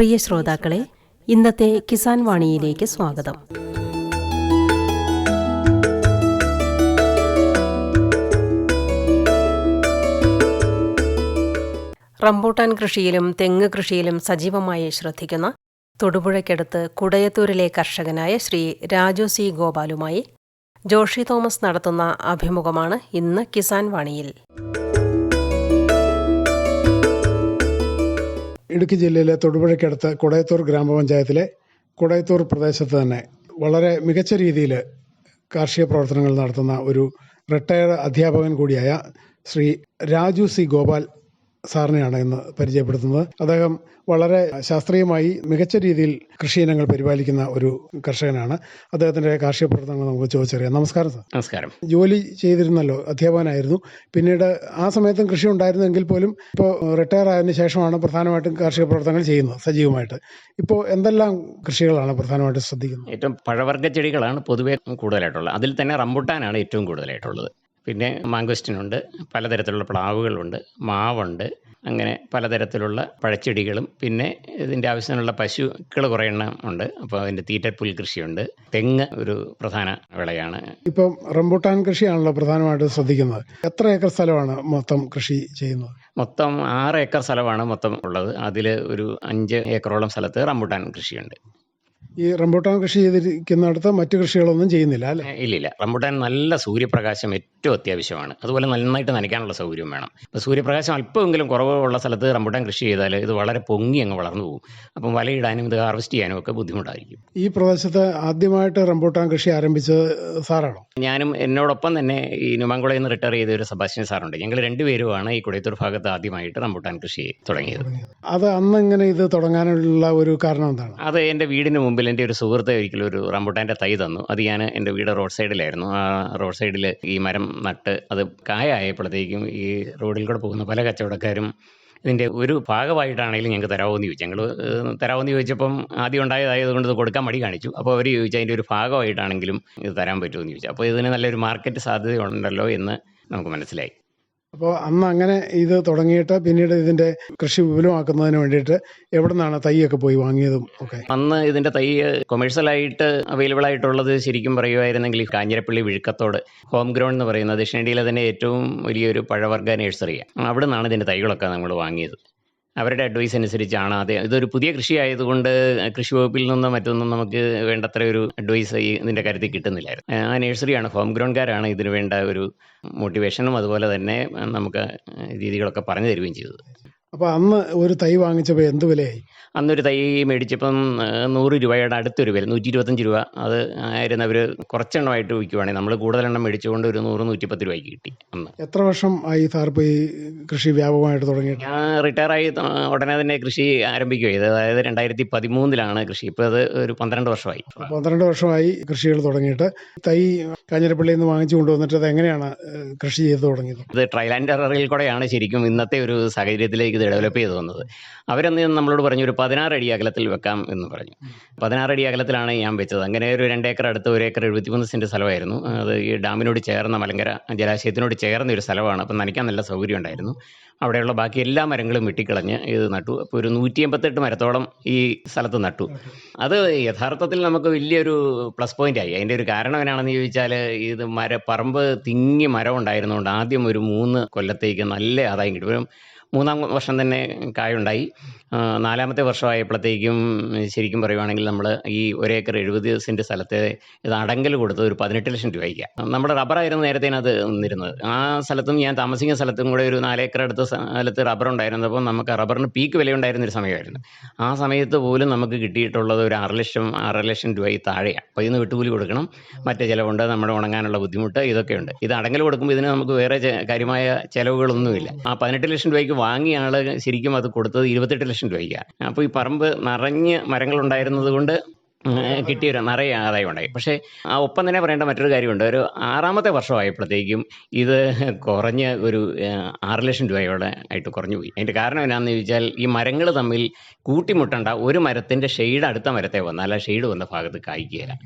പ്രിയ ശ്രോതാക്കളെ ഇന്നത്തെ കിസാൻ വാണിയിലേക്ക് സ്വാഗതം. റംബൂട്ടാൻ കൃഷിയിലും തെങ്ങ് കൃഷിയിലും സജീവമായി ശ്രദ്ധിക്കുന്ന തൊടുപുഴയ്ക്കടുത്ത് കുടയത്തൂരിലെ കർഷകനായ ശ്രീ രാജു സി ഗോപാലുമായി ജോഷി തോമസ് നടത്തുന്ന അഭിമുഖമാണ് ഇന്ന് കിസാൻ വാണിയിൽ. ഇടുക്കി ജില്ലയിലെ തൊടുപുഴയ്ക്കടുത്ത് കുടയത്തൂർ ഗ്രാമപഞ്ചായത്തിലെ കുടയത്തൂർ പ്രദേശത്ത് തന്നെ വളരെ മികച്ച രീതിയിൽ കാർഷിക പ്രവർത്തനങ്ങൾ നടത്തുന്ന ഒരു റിട്ടയർഡ് അധ്യാപകൻ കൂടിയായ ശ്രീ രാജു സി ഗോപാൽ സാറിനെയാണ് ഇന്ന് പരിചയപ്പെടുത്തുന്നത്. അദ്ദേഹം വളരെ ശാസ്ത്രീയമായി മികച്ച രീതിയിൽ കൃഷി ഇനങ്ങൾ പരിപാലിക്കുന്ന ഒരു കർഷകനാണ്. അദ്ദേഹത്തിന്റെ കാർഷിക പ്രവർത്തനങ്ങൾ നമുക്ക് ചോദിച്ചറിയാം. നമസ്കാരം സാർ. നമസ്കാരം. ജോലി ചെയ്തിരുന്നല്ലോ അധ്യാപകനായിരുന്നു. പിന്നീട് ആ സമയത്തും കൃഷി ഉണ്ടായിരുന്നെങ്കിൽ പോലും ഇപ്പോൾ റിട്ടയർ ആയതിനു ശേഷമാണ് പ്രധാനമായിട്ടും കാർഷിക പ്രവർത്തനങ്ങൾ ചെയ്യുന്നത് സജീവമായിട്ട്. ഇപ്പോൾ എന്തെല്ലാം കൃഷികളാണ് പ്രധാനമായിട്ടും ശ്രദ്ധിക്കുന്നത്? ഏറ്റവും പഴവർഗ ചെടികളാണ് പൊതുവെ കൂടുതലായിട്ടുള്ളത്. അതിൽ തന്നെ റംബുട്ടാനാണ് ഏറ്റവും കൂടുതലായിട്ടുള്ളത്. പിന്നെ മാങ്കോസ്റ്റിനുണ്ട് പലതരത്തിലുള്ള പ്ലാവുകളുണ്ട് മാവുണ്ട് അങ്ങനെ പലതരത്തിലുള്ള പഴച്ചെടികളും. പിന്നെ ഇതിന്റെ ആവശ്യത്തിനുള്ള പശുക്കൾ കുറേ എണ്ണം ഉണ്ട്. അപ്പോൾ അതിന്റെ തീറ്റപ്പുൽ കൃഷിയുണ്ട്. തെങ്ങ് ഒരു പ്രധാന വിളയാണ്. ഇപ്പം റംബൂട്ടാൻ കൃഷിയാണല്ലോ പ്രധാനമായിട്ട് ശ്രദ്ധിക്കുന്നത്. എത്ര ഏക്കർ സ്ഥലമാണ് മൊത്തം കൃഷി ചെയ്യുന്നത്? മൊത്തം ആറ് ഏക്കർ സ്ഥലമാണ് മൊത്തം ഉള്ളത്. അതിൽ ഒരു അഞ്ച് ഏക്കറോളം സ്ഥലത്ത് റംബൂട്ടാൻ കൃഷിയുണ്ട്. ഈ റംബൂട്ടാൻ കൃഷി ചെയ്തിരിക്കുന്നിടത്ത് മറ്റു കൃഷികളൊന്നും ചെയ്യുന്നില്ല അല്ലേ? ഇല്ലില്ല. റംബൂട്ടാൻ നല്ല സൂര്യപ്രകാശം ഏറ്റവും അത്യാവശ്യമാണ്. അതുപോലെ നന്നായിട്ട് നനയ്ക്കാനുള്ള സൗകര്യം വേണം. അപ്പോൾ സൂര്യപ്രകാശം അല്പമെങ്കിലും കുറവുള്ള സ്ഥലത്ത് റംബൂട്ടാൻ കൃഷി ചെയ്താൽ ഇത് വളരെ പൊങ്ങി അങ്ങ് വളർന്നു പോകും. അപ്പം വലയിടാനും ഇത് ഹാർവെസ്റ്റ് ചെയ്യാനും ഒക്കെ ബുദ്ധിമുട്ടായിരിക്കും. ഈ പ്രദേശത്ത് ആദ്യമായിട്ട് റംബൂട്ടാൻ കൃഷി ആരംഭിച്ചത് സാറാണോ? ഞാനും എന്നോടൊപ്പം തന്നെ ഈ നുമാങ്കുളയിൽ നിന്ന് റിട്ടയർ ചെയ്ത ഒരു സബാസ്റ്റ്യൻ സാറുണ്ട്. ഞങ്ങൾ രണ്ടുപേരുമാണ് ഈ കുടയത്തൂർ ഭാഗത്ത് ആദ്യമായിട്ട് റംബൂട്ടാൻ കൃഷി തുടങ്ങിയത്. അത് അന്ന് ഇങ്ങനെ ഇത് തുടങ്ങാനുള്ള ഒരു കാരണം എന്താണ്? അത് എന്റെ വീടിന് മുമ്പിൽ എന്റെ ഒരു സുഹൃത്ത് ഒരിക്കലും ഒരു റംബുട്ടാന്റെ തൈ തന്നു. അത് ഞാൻ എന്റെ വീട് റോഡ് സൈഡിലായിരുന്നു. ആ റോഡ് സൈഡിൽ ഈ മരം നട്ട് അത് കായായപ്പോഴത്തേക്കും ഈ റോഡിൽ കൂടെ പോകുന്ന പല കച്ചവടക്കാരും ഇതിന്റെ ഒരു ഭാഗമായിട്ടാണെങ്കിലും ഞങ്ങൾക്ക് തരാമെന്ന് ചോദിച്ചു. ഞങ്ങൾ തരാമെന്ന് ചോദിച്ചപ്പം ആദ്യം ഉണ്ടായതായതുകൊണ്ട് ഇത് കൊടുക്കാൻ മടി കാണിച്ചു. അപ്പോൾ അവർ ചോദിച്ചു അതിന്റെ ഒരു ഭാഗമായിട്ടാണെങ്കിലും ഇത് തരാൻ പറ്റുമെന്ന് ചോദിച്ചു. അപ്പോൾ ഇതിന് നല്ലൊരു മാർക്കറ്റ് സാധ്യത ഉണ്ടല്ലോ എന്ന് നമുക്ക് മനസ്സിലായി. അപ്പോൾ അന്ന് അങ്ങനെ ഇത് തുടങ്ങിയിട്ട് പിന്നീട് ഇതിന്റെ കൃഷി വിപുലമാക്കുന്നതിന് വേണ്ടിയിട്ട് എവിടെ നിന്നാണ് തൈയൊക്കെ പോയി വാങ്ങിയതും ഒക്കെ? അന്ന് ഇതിന്റെ തൈ കൊമേഴ്സ്യലായിട്ട് അവൈലബിൾ ആയിട്ടുള്ളത് ശരിക്കും പറയുമായിരുന്നെങ്കിൽ കാഞ്ഞിരപ്പള്ളി വിഴുക്കത്തോട് ഹോം ഗ്രൗണ്ട് എന്ന് പറയുന്ന ദക്ഷിണേന്ത്യയിലെ തന്നെ ഏറ്റവും വലിയൊരു പഴവർഗ നഴ്സറിയാണ് അവിടെ നിന്നാണ് ഇതിന്റെ തൈകളൊക്കെ നമ്മൾ വാങ്ങിയത്. അവരുടെ അഡ്വൈസ് അനുസരിച്ചാണ്. അതെ ഇതൊരു പുതിയ കൃഷി ആയതുകൊണ്ട് കൃഷി വകുപ്പിൽ നിന്നും മറ്റൊന്നും നമുക്ക് വേണ്ടത്ര ഒരു അഡ്വൈസ് ഇതിന്റെ കാര്യത്തിൽ കിട്ടുന്നില്ലായിരുന്നു. ആ നഴ്സറിയാണ് ഹോം ഗ്രൗണ്ട്കാരാണ് ഇതിന് വേണ്ട ഒരു മോട്ടിവേഷനും അതുപോലെ തന്നെ നമുക്ക് രീതികളൊക്കെ പറഞ്ഞു തരികയും ചെയ്തത് അപ്പോൾ അന്ന് ഒരു തൈ വാങ്ങിച്ചപ്പോൾ എന്ത് വിലയായി? അന്നൊരു തൈ മേടിച്ചപ്പം നൂറ് രൂപയുടെ അടുത്തൊരു വില നൂറ്റി ഇരുപത്തഞ്ച് രൂപ. അത് ആയിരുന്നു അവർ കുറച്ചെണ്ണമായിട്ട് വിൽക്കുവാണെങ്കിൽ നമ്മൾ കൂടുതലെണ്ണം മേടിച്ചുകൊണ്ട് ഒരു നൂറ് നൂറ്റിപ്പത്ത് രൂപയ്ക്ക് കിട്ടി അന്ന്. എത്ര വർഷം ആയി സാർപ്പ് ഈ കൃഷി വ്യാപകമായിട്ട് തുടങ്ങി ഞാൻ റിട്ടയറായി ആയി ഉടനെ തന്നെ കൃഷി ആരംഭിക്കുകയും ചെയ്തത് അതായത് രണ്ടായിരത്തി പതിമൂന്നിലാണ് കൃഷി. ഇപ്പോൾ അത് ഒരു പന്ത്രണ്ട് വർഷമായി. പന്ത്രണ്ട് വർഷമായി കൃഷികൾ തുടങ്ങിയിട്ട്. തൈ കാഞ്ഞിരപ്പള്ളിയിൽ നിന്ന് വാങ്ങിച്ചു കൊണ്ടുവന്നിട്ട് അത് എങ്ങനെയാണ് കൃഷി ചെയ്ത് തുടങ്ങിയത്? ഇത് ട്രയൽ ആൻഡ് എററിൽ കൂടെയാണ് ശരിക്കും ഇന്നത്തെ ഒരു സാഹചര്യത്തിലേക്ക് ഇത് ഡെവലപ്പ് ചെയ്തു വന്നത് അവരന്ന് നമ്മളോട് പറഞ്ഞു ഒരു പതിനാറ് അടി അകലത്തിൽ വെക്കാം എന്ന് പറഞ്ഞു. പതിനാറ് അടി അകലത്തിലാണ് ഞാൻ വെച്ചത്. അങ്ങനെ ഒരു രണ്ട് ഏക്കർ അടുത്ത് ഒരു ഏക്കർ എഴുപത്തിമൂന്ന് സെന്റ് സ്ഥലമായിരുന്നു. അത് ഈ ഡാമിനോട് ചേർന്ന മലങ്കര ജലാശയത്തിനോട് ചേർന്ന ഒരു സ്ഥലമാണ്. അപ്പം നനയ്ക്കാൻ നല്ല സൗകര്യം ഉണ്ടായിരുന്നു. അവിടെയുള്ള ബാക്കി എല്ലാ മരങ്ങളും വെട്ടിക്കളഞ്ഞ് ഇത് നട്ടു. അപ്പോൾ ഒരു നൂറ്റി എൺപത്തെട്ട് മരത്തോളം ഈ സ്ഥലത്ത് നട്ടു. അത് യഥാർത്ഥത്തിൽ നമുക്ക് വലിയൊരു പ്ലസ് പോയിന്റ് ആയി. അതിന്റെ ഒരു കാരണം എന്നാണെന്ന് ചോദിച്ചാൽ ഇത് മര പറമ്പ് തിങ്ങി മരം ഉണ്ടായിരുന്നുകൊണ്ട് ആദ്യം ഒരു മൂന്ന് കൊല്ലത്തേക്ക് നല്ല ആദായം കിട്ടും. മൂന്നാം വർഷം തന്നെ കായുണ്ടായി. നാലാമത്തെ വർഷമായപ്പോഴത്തേക്കും ശരിക്കും പറയുവാണെങ്കിൽ നമ്മൾ ഈ ഒരേക്കർ എഴുപത് സെന്റ് സ്ഥലത്തെ ഇത് അടങ്കൽ കൊടുത്തത് ഒരു പതിനെട്ട് ലക്ഷം രൂപയ്ക്ക്. നമ്മുടെ റബ്ബറായിരുന്നു നേരത്തെ അത് നിന്നിരുന്നത്. ആ സ്ഥലത്തും ഞാൻ താമസിക്കുന്ന സ്ഥലത്തും കൂടെ ഒരു നാലേക്കർ അടുത്ത സ്ഥലത്ത് റബ്ബർ ഉണ്ടായിരുന്നത് അപ്പോൾ നമുക്ക് റബ്ബറിന് പീക്ക് വില ഉണ്ടായിരുന്ന ഒരു സമയമായിരുന്നു. ആ സമയത്ത് പോലും നമുക്ക് കിട്ടിയിട്ടുള്ളത് ഒരു ആറ് ലക്ഷം ആറ് ലക്ഷം രൂപയിൽ താഴെയാണ്. അപ്പോൾ ഇതിന് വിട്ടുകൂലി കൊടുക്കണം. മറ്റേ ചിലവുണ്ട് നമ്മുടെ ഉണങ്ങാനുള്ള ബുദ്ധിമുട്ട് ഇതൊക്കെയുണ്ട്. ഇത് അടങ്കൽ കൊടുക്കുമ്പോൾ ഇതിന് നമുക്ക് വേറെ കാര്യമായ ചിലവുകളൊന്നുമില്ല. ആ പതിനെട്ട് ലക്ഷം രൂപയ്ക്ക് വാങ്ങിയ ആൾ ശരിക്കും അത് കൊടുത്തത് ഇരുപത്തെട്ട് ലക്ഷം രൂപയ്ക്കാണ് അപ്പോൾ ഈ പറമ്പ് നിറഞ്ഞ് മരങ്ങളുണ്ടായിരുന്നത് കൊണ്ട് കിട്ടിയൊരു നിറയെ ആദായം ഉണ്ടായി പക്ഷേ ആ ഒപ്പം തന്നെ പറയേണ്ട മറ്റൊരു കാര്യമുണ്ട്. ഒരു ആറാമത്തെ വർഷമായപ്പോഴത്തേക്കും ഇത് കുറഞ്ഞ ഒരു ആറ് ലക്ഷം രൂപയോടെ ആയിട്ട് കുറഞ്ഞു പോയി അതിന്റെ കാരണം എന്നാന്ന് ചോദിച്ചാൽ ഈ മരങ്ങൾ തമ്മിൽ കൂട്ടിമുട്ടണ്ട ഒരു മരത്തിന്റെ ഷെയ്ഡ് അടുത്ത മരത്തെ വന്നാൽ ആ ഷെയ്ഡ് വന്ന ഭാഗത്ത് കായ്ക്കുകയില്ല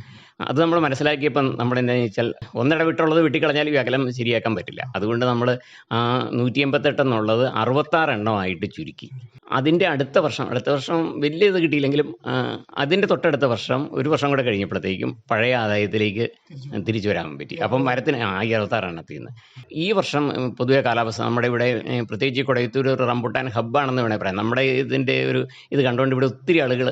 അത് നമ്മൾ മനസ്സിലാക്കിയപ്പം നമ്മൾ എന്താണെന്ന് വെച്ചാൽ ഒന്നിടവിട്ടുള്ളത് വെട്ടിക്കളഞ്ഞാൽ ഈ അകലം ശരിയാക്കാൻ പറ്റില്ല. അതുകൊണ്ട് നമ്മൾ ആ നൂറ്റി എൺപത്തെട്ട് എന്നുള്ളത് അറുപത്താറ് എണ്ണമായിട്ട് ചുരുക്കി. അതിന്റെ അടുത്ത വർഷം അടുത്ത വർഷം വലിയ ഇത് കിട്ടിയില്ലെങ്കിലും അതിന്റെ തൊട്ടടുത്ത വർഷം ഒരു വർഷം കൂടെ കഴിഞ്ഞപ്പോഴത്തേക്കും പഴയ ആദായത്തിലേക്ക് തിരിച്ചു വരാൻ പറ്റി. അപ്പം മരത്തിന് ആ അറുപത്താറ് എണ്ണത്തിൽ നിന്ന്. ഈ വർഷം പൊതുവെ കാലാവസ്ഥ നമ്മുടെ ഇവിടെ പ്രത്യേകിച്ച് കൊടയത്തൂർ ഒരു റംബുട്ടാൻ ഹബ്ബാണെന്ന് വേണേൽ പറയാം. നമ്മുടെ ഇതിന്റെ ഒരു ഇത് കണ്ടുകൊണ്ട് ഇവിടെ ഒത്തിരി ആളുകൾ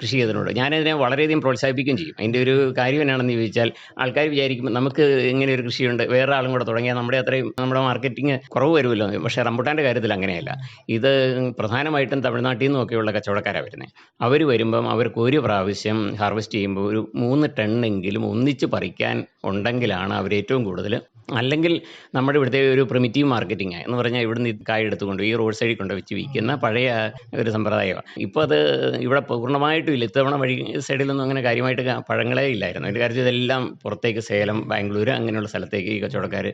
കൃഷി ചെയ്തിട്ടുണ്ട് ഞാനതിനെ വളരെയധികം പ്രോത്സാഹിപ്പിക്കുകയും ചെയ്യും. അതിന്റെ ഒരു കാര്യം എന്നാണെന്ന് ചോദിച്ചാൽ ആൾക്കാർ വിചാരിക്കും നമുക്ക് ഇങ്ങനെ ഒരു കൃഷിയുണ്ട് വേറെ ആളും കൂടെ തുടങ്ങിയാൽ നമ്മുടെ അത്രയും നമ്മുടെ മാർക്കറ്റിംഗ് കുറവ് വരുമല്ലോ. പക്ഷേ റംബുട്ടാന്റെ കാര്യത്തിൽ അങ്ങനെയല്ല. ഇത് പ്രധാനമായിട്ടും തമിഴ്നാട്ടിൽ നിന്നൊക്കെയുള്ള കച്ചവടക്കാരാണ് വരുന്നത്. അവർ വരുമ്പം അവർക്ക് ഒരു പ്രാവശ്യം ഹാർവെസ്റ്റ് ചെയ്യുമ്പോൾ ഒരു മൂന്ന് ടണ്ണെങ്കിലും ഒന്നിച്ച് പറിക്കാൻ ഉണ്ടെങ്കിലാണ് അവർ ഏറ്റവും കൂടുതൽ അല്ലെങ്കിൽ നമ്മുടെ ഇവിടുത്തെ ഒരു പ്രിമിറ്റീവ് മാർക്കറ്റിംഗ് എന്ന് പറഞ്ഞാൽ ഇവിടുന്ന് കായ എടുത്തുകൊണ്ട് ഈ റോഡ് സൈഡിൽ കൊണ്ട് വെച്ച് വിൽക്കുന്ന പഴയ ഒരു സമ്പ്രദായമാണ്. ഇപ്പോൾ അത് ഇവിടെ പൂർണമായിട്ടും ഇല്ല. ഇത്തവണ വഴി സൈഡിലൊന്നും അങ്ങനെ കാര്യമായിട്ട് പഴങ്ങളേ ഇല്ലായിരുന്നു. അതിന്റെ കാര്യത്തിൽ ഇതെല്ലാം പുറത്തേക്ക് സേലം ബാംഗ്ലൂർ അങ്ങനെയുള്ള സ്ഥലത്തേക്ക് ഈ കച്ചവടക്കാർ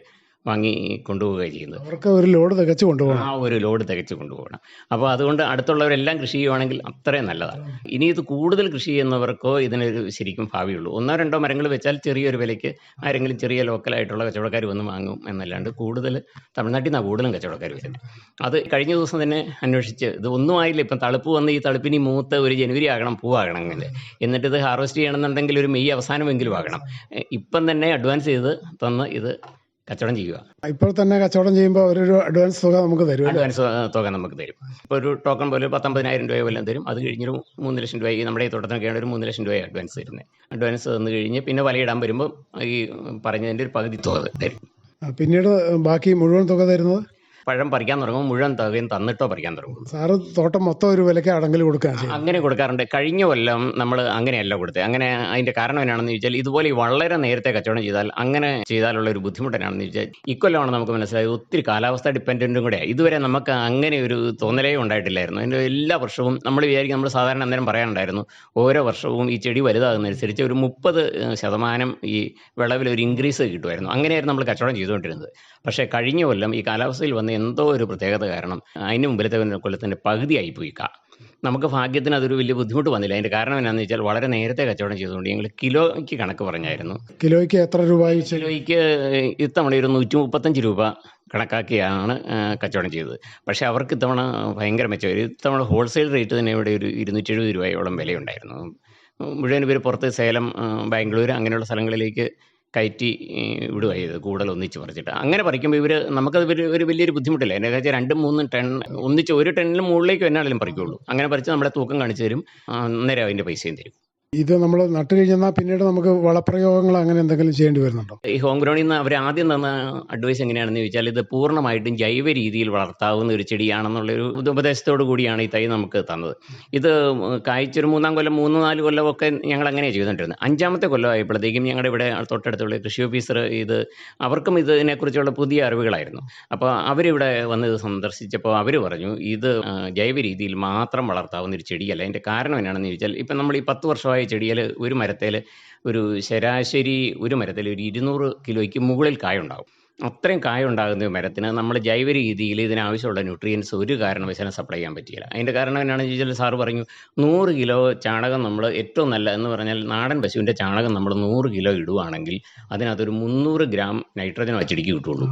വാങ്ങി കൊണ്ടുപോവുകയാണ് ചെയ്യുന്നത്. അവർക്ക് ഒരു ലോഡ് തികച്ചു കൊണ്ടുപോകണം. ആ ഒരു ലോഡ് തികച്ചു കൊണ്ടുപോകണം. അപ്പോൾ അതുകൊണ്ട് അടുത്തുള്ളവരെല്ലാം കൃഷി ചെയ്യുവാണെങ്കിൽ അത്രയും നല്ലതാണ്. ഇനി ഇത് കൂടുതൽ കൃഷി ചെയ്യുന്നവർക്കോ ഇതിന് ശരിക്കും ഭാവിയുള്ളൂ. ഒന്നോ രണ്ടോ മരങ്ങൾ വെച്ചാൽ ചെറിയൊരു വിലയ്ക്ക് ആരെങ്കിലും ചെറിയ ലോക്കലായിട്ടുള്ള കച്ചവടക്കാർ വന്ന് വാങ്ങും എന്നല്ലാണ്ട് കൂടുതൽ തമിഴ്നാട്ടിൽ നിന്നാണ് കൂടുതലും കച്ചവടക്കാർ വരുന്നത്. അത് കഴിഞ്ഞ ദിവസം തന്നെ അന്വേഷിച്ച് ഇത് ഒന്നും ആയില്ല. ഇപ്പം തളുപ്പ് വന്ന് ഈ തളുപ്പിനി മൂത്ത് ഒരു ജനുവരി ആകണം പൂവാകണം അങ്ങനെ. എന്നിട്ട് ഇത് ഹാർവെസ്റ്റ് ചെയ്യണമെന്നുണ്ടെങ്കിൽ ഒരു മെയ് അവസാനമെങ്കിലും ആകണം. ഇപ്പം തന്നെ അഡ്വാൻസ് ചെയ്ത് തന്ന് ഇത് കച്ചവടം ചെയ്യുക. ഇപ്പോൾ തന്നെ കച്ചവടം ചെയ്യുമ്പോൾ അവരൊരു അഡ്വാൻസ് തുക നമുക്ക് തരും? അഡ്വാൻസ് തുക നമുക്ക് തരും. ഇപ്പോൾ ഒരു ടോക്കൺ പോലെ പത്തൊമ്പതിനായിരം രൂപ വല്ലതും തരും. അത് കഴിഞ്ഞൊരു മൂന്ന് ലക്ഷം രൂപ ഈ നമ്മുടെ ഈ തോട്ടത്തിനൊക്കെയാണ് ഒരു മൂന്ന് ലക്ഷം രൂപ അഡ്വാൻസ് തരുന്നത് അഡ്വാൻസ് തന്നു കഴിഞ്ഞ് പിന്നെ വലയിടാൻ വരുമ്പോൾ ഈ പറഞ്ഞതിന്റെ ഒരു പകുതി തുക തരും. പിന്നീട് ബാക്കി മുഴുവൻ തുക തരുന്നത്? പഴം പറിക്കാൻ തുടങ്ങും മുഴുവൻ തുകയും തന്നിട്ടോ പറിക്കാൻ തുടങ്ങും. സാറ് തോട്ടം മൊത്തം ഒരു വിലക്ക് അടങ്കൽ കൊടുക്കാൻ അങ്ങനെ കൊടുക്കാറുണ്ട്. കഴിഞ്ഞ കൊല്ലം നമ്മൾ അങ്ങനെയല്ല കൊടുത്തത്. അങ്ങനെ അതിന്റെ കാരണം എന്നാണെന്ന് ചോദിച്ചാൽ ഇതുപോലെ വളരെ നേരത്തെ കച്ചവടം ചെയ്താൽ അങ്ങനെ ചെയ്താലുള്ള ഒരു ബുദ്ധിമുട്ട് എന്നാണെന്ന് ചോദിച്ചാൽ ഇക്കൊല്ലമാണ് നമുക്ക് മനസ്സിലായത് ഒത്തിരി കാലാവസ്ഥ ഡിപ്പെൻഡന്റും കൂടെ. ഇതുവരെ നമുക്ക് അങ്ങനെ ഒരു തോന്നലേ ഉണ്ടായിട്ടില്ലായിരുന്നു. അതിന്റെ എല്ലാ വർഷവും നമ്മൾ വിചാരിക്കും നമ്മൾ സാധാരണ അന്നേരം പറയാനുണ്ടായിരുന്നു ഓരോ വർഷവും ഈ ചെടി വലുതാകുന്നതനുസരിച്ച് ഒരു മുപ്പത് ശതമാനം ഈ വിളവിൽ ഒരു ഇൻക്രീസ് കിട്ടുമായിരുന്നു. അങ്ങനെയായിരുന്നു നമ്മൾ കച്ചവടം ചെയ്തുകൊണ്ടിരുന്നത്. പക്ഷേ കഴിഞ്ഞ കൊല്ലം ഈ കാലാവസ്ഥയിൽ വന്ന എന്തോ ഒരു പ്രത്യേകത കാരണം അതിന് മുമ്പിലത്തെ കൊല്ലത്തിന്റെ പകുതിയായി പോയി കാ നമുക്ക് ഭാഗ്യത്തിന് അതൊരു വലിയ ബുദ്ധിമുട്ട് വന്നില്ല. അതിന്റെ കാരണം എന്നാന്ന് വെച്ചാൽ വളരെ നേരത്തെ കച്ചവടം ചെയ്തുകൊണ്ട് ഞങ്ങൾ കിലോയ്ക്ക് കണക്ക് പറഞ്ഞായിരുന്നു. കിലോയ്ക്ക് എത്ര രൂപ കിലോയ്ക്ക് ഇത്തവണ ഒരു നൂറ്റി മുപ്പത്തഞ്ച് രൂപ കണക്കാക്കിയാണ് കച്ചവടം ചെയ്തത്. പക്ഷെ അവർക്ക് ഇത്തവണ ഭയങ്കര മെച്ചം. ഇത്തവണ ഹോൾസെയിൽ റേറ്റ് തന്നെ ഇവിടെ ഒരു ഇരുന്നൂറ്റി എഴുപത് രൂപയോളം വിലയുണ്ടായിരുന്നു. മുഴുവൻ പേര് പുറത്ത് സേലം ബാംഗ്ലൂർ അങ്ങനെയുള്ള സ്ഥലങ്ങളിലേക്ക് കയറ്റി വിടുക ചെയ്തത് കൂടുതൽ ഒന്നിച്ച് പറിച്ചിട്ട്. അങ്ങനെ പറിക്കുമ്പോൾ ഇവർ നമുക്കത് ഒരു വലിയൊരു ബുദ്ധിമുട്ടില്ല? എന്നെ വെച്ചാൽ രണ്ടും മൂന്നും ടെൺ ഒന്നിച്ച് ഒരു ടെണ്ണിന് മുകളിലേക്ക് എന്നാണെങ്കിലും പറിക്കുള്ളൂ. അങ്ങനെ പറിച്ച് നമ്മളെ തൂക്കം കാണിച്ചു തരും. അന്നേരം അതിന്റെ പൈസയും തരും. ഇത് നമ്മൾ നട്ടു കഴിഞ്ഞാൽ പിന്നീട് നമുക്ക് വളപ്രയോഗങ്ങൾ അങ്ങനെ എന്തെങ്കിലും ചെയ്യേണ്ടി വരുന്നുണ്ടോ? ഈ ഹോം ഗ്രൗണ്ടിൽ നിന്ന് അവർ ആദ്യം തന്ന അഡ്വൈസ് എങ്ങനെയാണെന്ന് ചോദിച്ചാൽ ഇത് പൂർണമായിട്ടും ജൈവ രീതിയിൽ വളർത്താവുന്ന ഒരു ചെടിയാണെന്നുള്ള ഒരു ഉപദേശത്തോടു കൂടിയാണ് ഈ തൈ നമുക്ക് തന്നത്. ഇത് കായ്ച്ചൊരു മൂന്നാം കൊല്ലം മൂന്ന് നാല് കൊല്ലമൊക്കെ ഞങ്ങൾ അങ്ങനെയാണ് ചെയ്തുകൊണ്ടിരുന്നത്. അഞ്ചാമത്തെ കൊല്ലം ആയപ്പോഴത്തേക്കും ഞങ്ങളുടെ ഇവിടെ തൊട്ടടുത്തുള്ള കൃഷി ഓഫീസർ ഇത് അവർക്കും ഇതിനെക്കുറിച്ചുള്ള പുതിയ അറിവുകളായിരുന്നു. അപ്പോൾ അവരിവിടെ വന്ന് ഇത് സന്ദർശിച്ചപ്പോൾ അവർ പറഞ്ഞു ഇത് ജൈവ രീതിയിൽ മാത്രം വളർത്താവുന്ന ഒരു ചെടിയല്ല. അതിന്റെ കാരണം എന്നാണെന്ന് ചോദിച്ചാൽ ഇപ്പം നമ്മൾ ഈ പത്ത് വർഷമായ ചെടിയിൽ ഒരു മരത്തിൽ ഒരു ശരാശരി ഒരു മരത്തിൽ ഒരു ഇരുന്നൂറ് കിലോയ്ക്ക് മുകളിൽ കായുണ്ടാവും അത്രയും കായുണ്ടാകുന്ന ഒരു മരത്തിന് നമ്മൾ ജൈവ രീതിയിൽ ഇതിനാവശ്യമുള്ള ന്യൂട്രിയൻസ് ഒരു കാരണവശാലും സപ്ലൈ ചെയ്യാൻ പറ്റിയില്ല. അതിന്റെ കാരണം എന്നാണെന്ന് ചോദിച്ചാൽ സാറ് പറഞ്ഞു നൂറ് കിലോ ചാണകം നമ്മൾ ഏറ്റവും നല്ല എന്ന് പറഞ്ഞാൽ നാടൻ പശുവിന്റെ ചാണകം നമ്മൾ നൂറ് കിലോ ഇടുവാണെങ്കിൽ അതിനകത്തൊരു മുന്നൂറ് ഗ്രാം നൈട്രജൻ വച്ചിടിക്കി കിട്ടുള്ളൂ.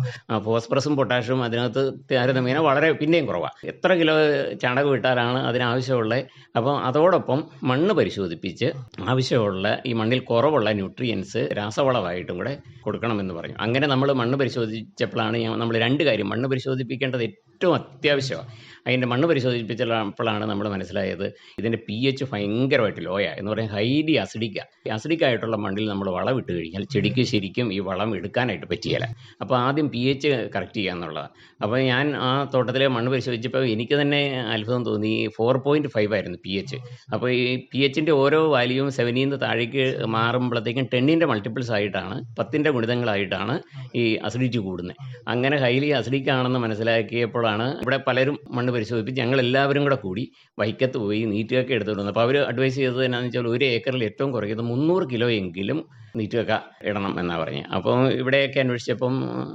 ഫോസ്ഫറസും പൊട്ടാഷ്യവും അതിനകത്ത് താരതമ്യേന വളരെ പിന്നെയും കുറവാണ് എത്ര കിലോ ചാണകം ഇട്ടാലാണ് അതിനാവശ്യമുള്ള അപ്പോൾ അതോടൊപ്പം മണ്ണ് പരിശോധിപ്പിച്ച് ആവശ്യമുള്ള ഈ മണ്ണിൽ കുറവുള്ള ന്യൂട്രിയൻസ് രാസവളമായിട്ടും കൂടെ കൊടുക്കണമെന്ന് പറഞ്ഞു. അങ്ങനെ നമ്മൾ മണ്ണ് പരിശോധിച്ചപ്പോഴാണ് നമ്മൾ രണ്ട് കാര്യം. മണ്ണ് പരിശോധിപ്പിക്കേണ്ടത് ഏറ്റവും അത്യാവശ്യമാണ് അതിന്റെ മണ്ണ് പരിശോധിപ്പിച്ചപ്പോഴാണ് നമ്മൾ മനസ്സിലായത് ഇതിന്റെ പി എച്ച് ഭയങ്കരമായിട്ട് ലോയ എന്ന് പറയുന്നത് ഹൈലി അസിഡിക്ക അസിഡിക് ആയിട്ടുള്ള മണ്ണിൽ നമ്മൾ വളം ഇട്ട് കഴിഞ്ഞാൽ ചെടിക്ക് ശരിക്കും ഈ വളം എടുക്കാനായിട്ട് പറ്റിയല്ല അപ്പോൾ ആദ്യം പി എച്ച് കറക്റ്റ് ചെയ്യുക എന്നുള്ളതാണ് അപ്പോൾ ഞാൻ ആ തോട്ടത്തിലെ മണ്ണ് പരിശോധിച്ചപ്പോൾ എനിക്ക് തന്നെ അത്ഭുതം തോന്നി. ഫോർ പോയിന്റ് ഫൈവ് ആയിരുന്നു പി എച്ച് അപ്പോൾ ഈ പി എച്ചിന്റെ ഓരോ വാല്യൂവും സെവനിൽ നിന്ന് താഴേക്ക് മാറുമ്പോഴത്തേക്കും ടെന്നിന്റെ മൾട്ടിപ്പിൾസ് ആയിട്ടാണ് പത്തിന്റെ ഗുണിതങ്ങളായിട്ടാണ് ഈ അസിഡിറ്റി കൂടുന്നത് അങ്ങനെ ഹൈലി അസിഡിക് മനസ്സിലാക്കിയപ്പോൾ കഴിഞ്ഞപ്പോഴാണ് ഇവിടെ പലരും മണ്ണ് പരിശോധിപ്പിച്ച് ഞങ്ങൾ എല്ലാവരും കൂടെ കൂടി വൈക്കത്ത് പോയി നീറ്റുകയൊക്കെ എടുത്തുകൊണ്ട് വന്നു. അപ്പോൾ അവർ അഡ്വൈസ് ചെയ്തത് എന്നാന്ന് വെച്ചാൽ ഒരു ഏക്കറിൽ ഏറ്റവും കുറയുന്നത് മുന്നൂറ് കിലോ എങ്കിലും നീറ്റുകക്ക ഇടണം എന്നാണ് പറഞ്ഞത് അപ്പം ഇവിടെയൊക്കെ അന്വേഷിച്ചപ്പം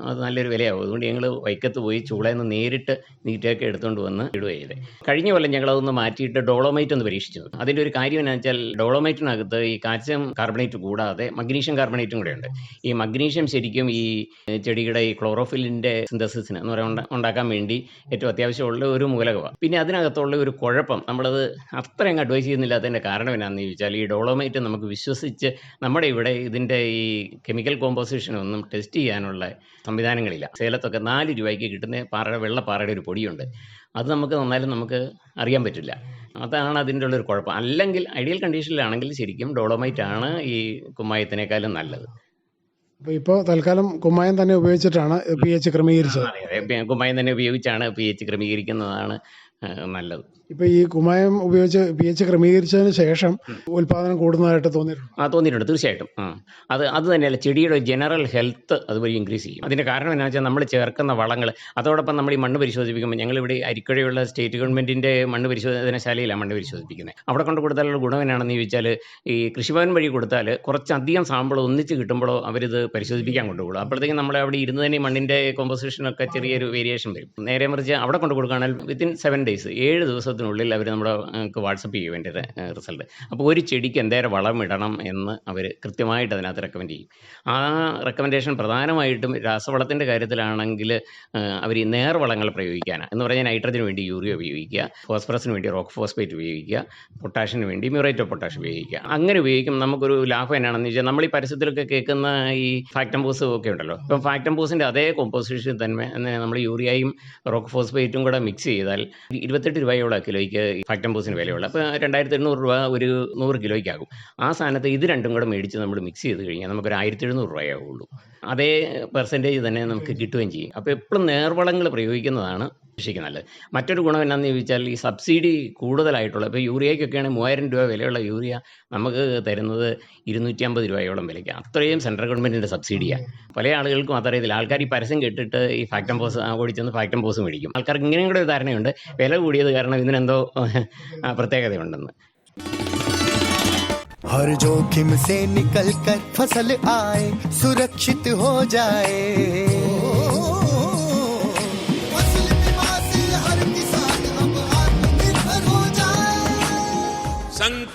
അത് നല്ലൊരു വിലയാവും. അതുകൊണ്ട് ഞങ്ങൾ വൈക്കത്ത് പോയി ചൂളയിൽ നിന്ന് നേരിട്ട് നീറ്റൊക്കെ എടുത്തുകൊണ്ട് വന്ന് ഇടുകയാണ് ചെയ്തത് കഴിഞ്ഞ കൊല്ലം ഞങ്ങൾ അതൊന്ന് മാറ്റിയിട്ട് ഡോളോമൈറ്റ് ഒന്ന് പരീക്ഷിച്ചു. അതിന്റെ ഒരു കാര്യം എന്നാ വെച്ചാൽ ഡോളോമൈറ്റിനകത്ത് ഈ കാൽസ്യം കാർബണേറ്റ് കൂടാതെ മഗ്നീഷ്യം കാർബണേറ്റും കൂടെ ഉണ്ട്. ഈ മഗ്നീഷ്യം ശരിക്കും ഈ ചെടിയുടെ ഈ ക്ലോറോഫിലിന്റെ സിന്തസിസിന് എന്ന് പറയുന്നത് ഉണ്ടാക്കാൻ വേണ്ടി ഏറ്റവും അത്യാവശ്യമുള്ള ഒരു മൂലകമാണ്. പിന്നെ അതിനകത്തുള്ള ഒരു കുഴപ്പം നമ്മളത് അത്രയും അഡ്വൈസ് ചെയ്യുന്നില്ലാത്തതിന്റെ കാരണം എന്നാന്ന് ചോദിച്ചാൽ ഈ ഡോളോമൈറ്റ് നമുക്ക് വിശ്വസിച്ച് നമ്മുടെ ഇവിടെ ഇതിന്റെ ഈ കെമിക്കൽ കോമ്പോസിഷൻ ഒന്നും ടെസ്റ്റ് ചെയ്യാനുള്ള സംവിധാനങ്ങളില്ല. സേലത്തൊക്കെ നാല് രൂപയ്ക്ക് കിട്ടുന്ന പാറയുടെ വെള്ളപ്പാറയുടെ ഒരു പൊടിയുണ്ട്. അത് നമുക്ക് നന്നായാലും നമുക്ക് അറിയാൻ പറ്റില്ല. അതാണ് അതിന്റെ ഉള്ളൊരു കുഴപ്പം. അല്ലെങ്കിൽ ഐഡിയൽ കണ്ടീഷനിലാണെങ്കിൽ ശരിക്കും ഡോളോമൈറ്റ് ആണ് ഈ കുമ്മായത്തിനേക്കാളും നല്ലത്. അപ്പോൾ ഇപ്പോൾ തൽക്കാലം കുമ്മായം തന്നെ ഉപയോഗിച്ചിട്ടാണ് പി എച്ച് ക്രമീകരിച്ചത്. കുമ്മായം തന്നെ ഉപയോഗിച്ചാണ് പി എച്ച് ക്രമീകരിക്കുന്നതാണ് നല്ലത്. ഇപ്പോൾ ഈ കുമ്മായം ഉപയോഗിച്ച് പി എച്ച് ക്രമീകരിച്ചതിന് ശേഷം ഉൽപാദനം കൂടുന്നതായിട്ട് തോന്നിയിട്ടുണ്ട്? ആ തോന്നിയിട്ടുണ്ട്. തീർച്ചയായിട്ടും. ആ. അത് അത് തന്നെയല്ല ചെടിയുടെ ജനറൽ ഹെൽത്ത് അതുവഴി ഇൻക്രീസ് ചെയ്യും. അതിന്റെ കാരണം എന്താണെന്ന് വെച്ചാൽ നമ്മൾ ചേർക്കുന്ന വളങ്ങൾ അതോടൊപ്പം നമ്മൾ ഈ മണ്ണ് പരിശോധിപ്പിക്കുമ്പോൾ ഞങ്ങളിവിടെ അരിക്കഴയുള്ള സ്റ്റേറ്റ് ഗവൺമെന്റിന്റെ മണ്ണ് പരിശോധനശാലയിലാണ് മണ്ണ് പരിശോധിപ്പിക്കുന്നത്. അവിടെ കൊണ്ട് കൊടുത്താലുള്ള ഗുണം എന്നാണെന്ന് ചോദിച്ചാൽ ഈ കൃഷിഭവൻ വഴി കൊടുത്താൽ കുറച്ചധികം സാമ്പിൾ ഒന്നിച്ച് കിട്ടുമ്പോഴോ അവരിത് പരിശോധിപ്പിക്കാൻ കൊണ്ടുപോകും അപ്പോഴത്തേക്കും നമ്മൾ അവിടെ ഇരുന്ന് തന്നെ മണ്ണിന്റെ മണ്ണിന്റെ കോമ്പോസിഷനൊക്കെ ചെറിയൊരു വേരിയേഷൻ വരും. നേരെ മറിച്ച് അവിടെ കൊണ്ട് കൊടുക്കുകയാണെങ്കിൽ വിത്തിൻ സെവൻ ഡേയ്സ് ഏഴ് ദിവസത്തിനുള്ളിൽ അവർ നമ്മുടെ വാട്സപ്പ് ചെയ്യും എന്റെ റിസൾട്ട്. അപ്പോൾ ഒരു ചെടിക്ക് എന്തേരം വളം ഇടണം എന്ന് അവർ കൃത്യമായിട്ട് അതിനകത്ത് റെക്കമെൻഡ് ചെയ്യും. ആ റെക്കമെൻഡേഷൻ പ്രധാനമായിട്ടും രാസവളത്തിന്റെ കാര്യത്തിലാണെങ്കിൽ അവർ ഈ നേർവളങ്ങൾ പ്രയോഗിക്കാനാണ്. എന്ന് പറഞ്ഞാൽ നൈട്രജന് വേണ്ടി യൂറിയ ഉപയോഗിക്കുക ഫോസ്ഫറസിന് വേണ്ടി റോക്ക് ഫോസ്ഫേറ്റ് ഉപയോഗിക്കുക പൊട്ടാഷ്യന് വേണ്ടി മ്യൂറേറ്റ് ഓഫ് പൊട്ടാഷ് ഉപയോഗിക്കുക. അങ്ങനെ ഉപയോഗിക്കും. നമുക്കൊരു ലാഭം എന്നാണെന്ന് വെച്ചാൽ നമ്മൾ ഈ പരസ്യത്തിലൊക്കെ കേൾക്കുന്ന ഈ ഫാക്ടംബൂസ് ഒക്കെ ഉണ്ടല്ലോ. ഇപ്പം ഫാക്ടംബൂസിന്റെ അതേ കോമ്പോസിഷൻ തന്നെ നമ്മൾ യൂറിയയും റോക്ക് ഫോസ്ഫേറ്റും കൂടെ മിക്സ് ചെയ്താൽ ഇരുപത്തെട്ട് രൂപയോളം കിലോയ്ക്ക് ഫാക്ടംബോസിന് വിലയുള്ളൂ അപ്പോൾ രണ്ടായിരത്തി എണ്ണൂറ് രൂപ ഒരു നൂറ് കിലോയ്ക്കാകും. ആ സാധനത്ത് ഇത് രണ്ടും കൂടെ മേടിച്ച് നമ്മൾ മിക്സ് ചെയ്ത് കഴിഞ്ഞാൽ നമുക്കൊരു ആയിരത്തി എഴുന്നൂറ് രൂപയാവുള്ളൂ. അതേ പെർസെന്റേജ് തന്നെ നമുക്ക് കിട്ടുകയും ചെയ്യും. അപ്പോൾ എപ്പോഴും നേർവളങ്ങൾ പ്രയോഗിക്കുന്നതാണ് കൃഷിക്ക് നല്ലത് മറ്റൊരു ഗുണം എന്നാന്ന് ചോദിച്ചാൽ ഈ സബ്സിഡി കൂടുതലായിട്ടുള്ള ഇപ്പോൾ യൂറിയയ്ക്കൊക്കെയാണെങ്കിൽ മൂവായിരം രൂപ വിലയുള്ള യൂറിയ നമുക്ക് തരുന്നത് ഇരുന്നൂറ്റി അമ്പത് രൂപയോളം വിലയ്ക്ക് അത്രയും സെൻട്രൽ ഗവൺമെൻറ്റിൻ്റെ സബ്സിഡിയാണ് പല ആളുകൾക്കും അതറിയത്തില്ല ആൾക്കാർ ഈ പരസ്യം കേട്ടിട്ട് ഈ ഫാക്ടം പോസ് ഓടിച്ചെന്ന് ഫാക്ടം പോസ് മേടിക്കും ആൾക്കാർക്ക് ഇങ്ങനെയും കൂടെ ഒരു ധാരണയുണ്ട് വില കൂടിയത് കാരണം ഇതിനെന്തോ ആ, പ്രത്യേകതയുണ്ടെന്ന് हर जोखिम से निकल कर फसल आए सुरक्षित हो जाए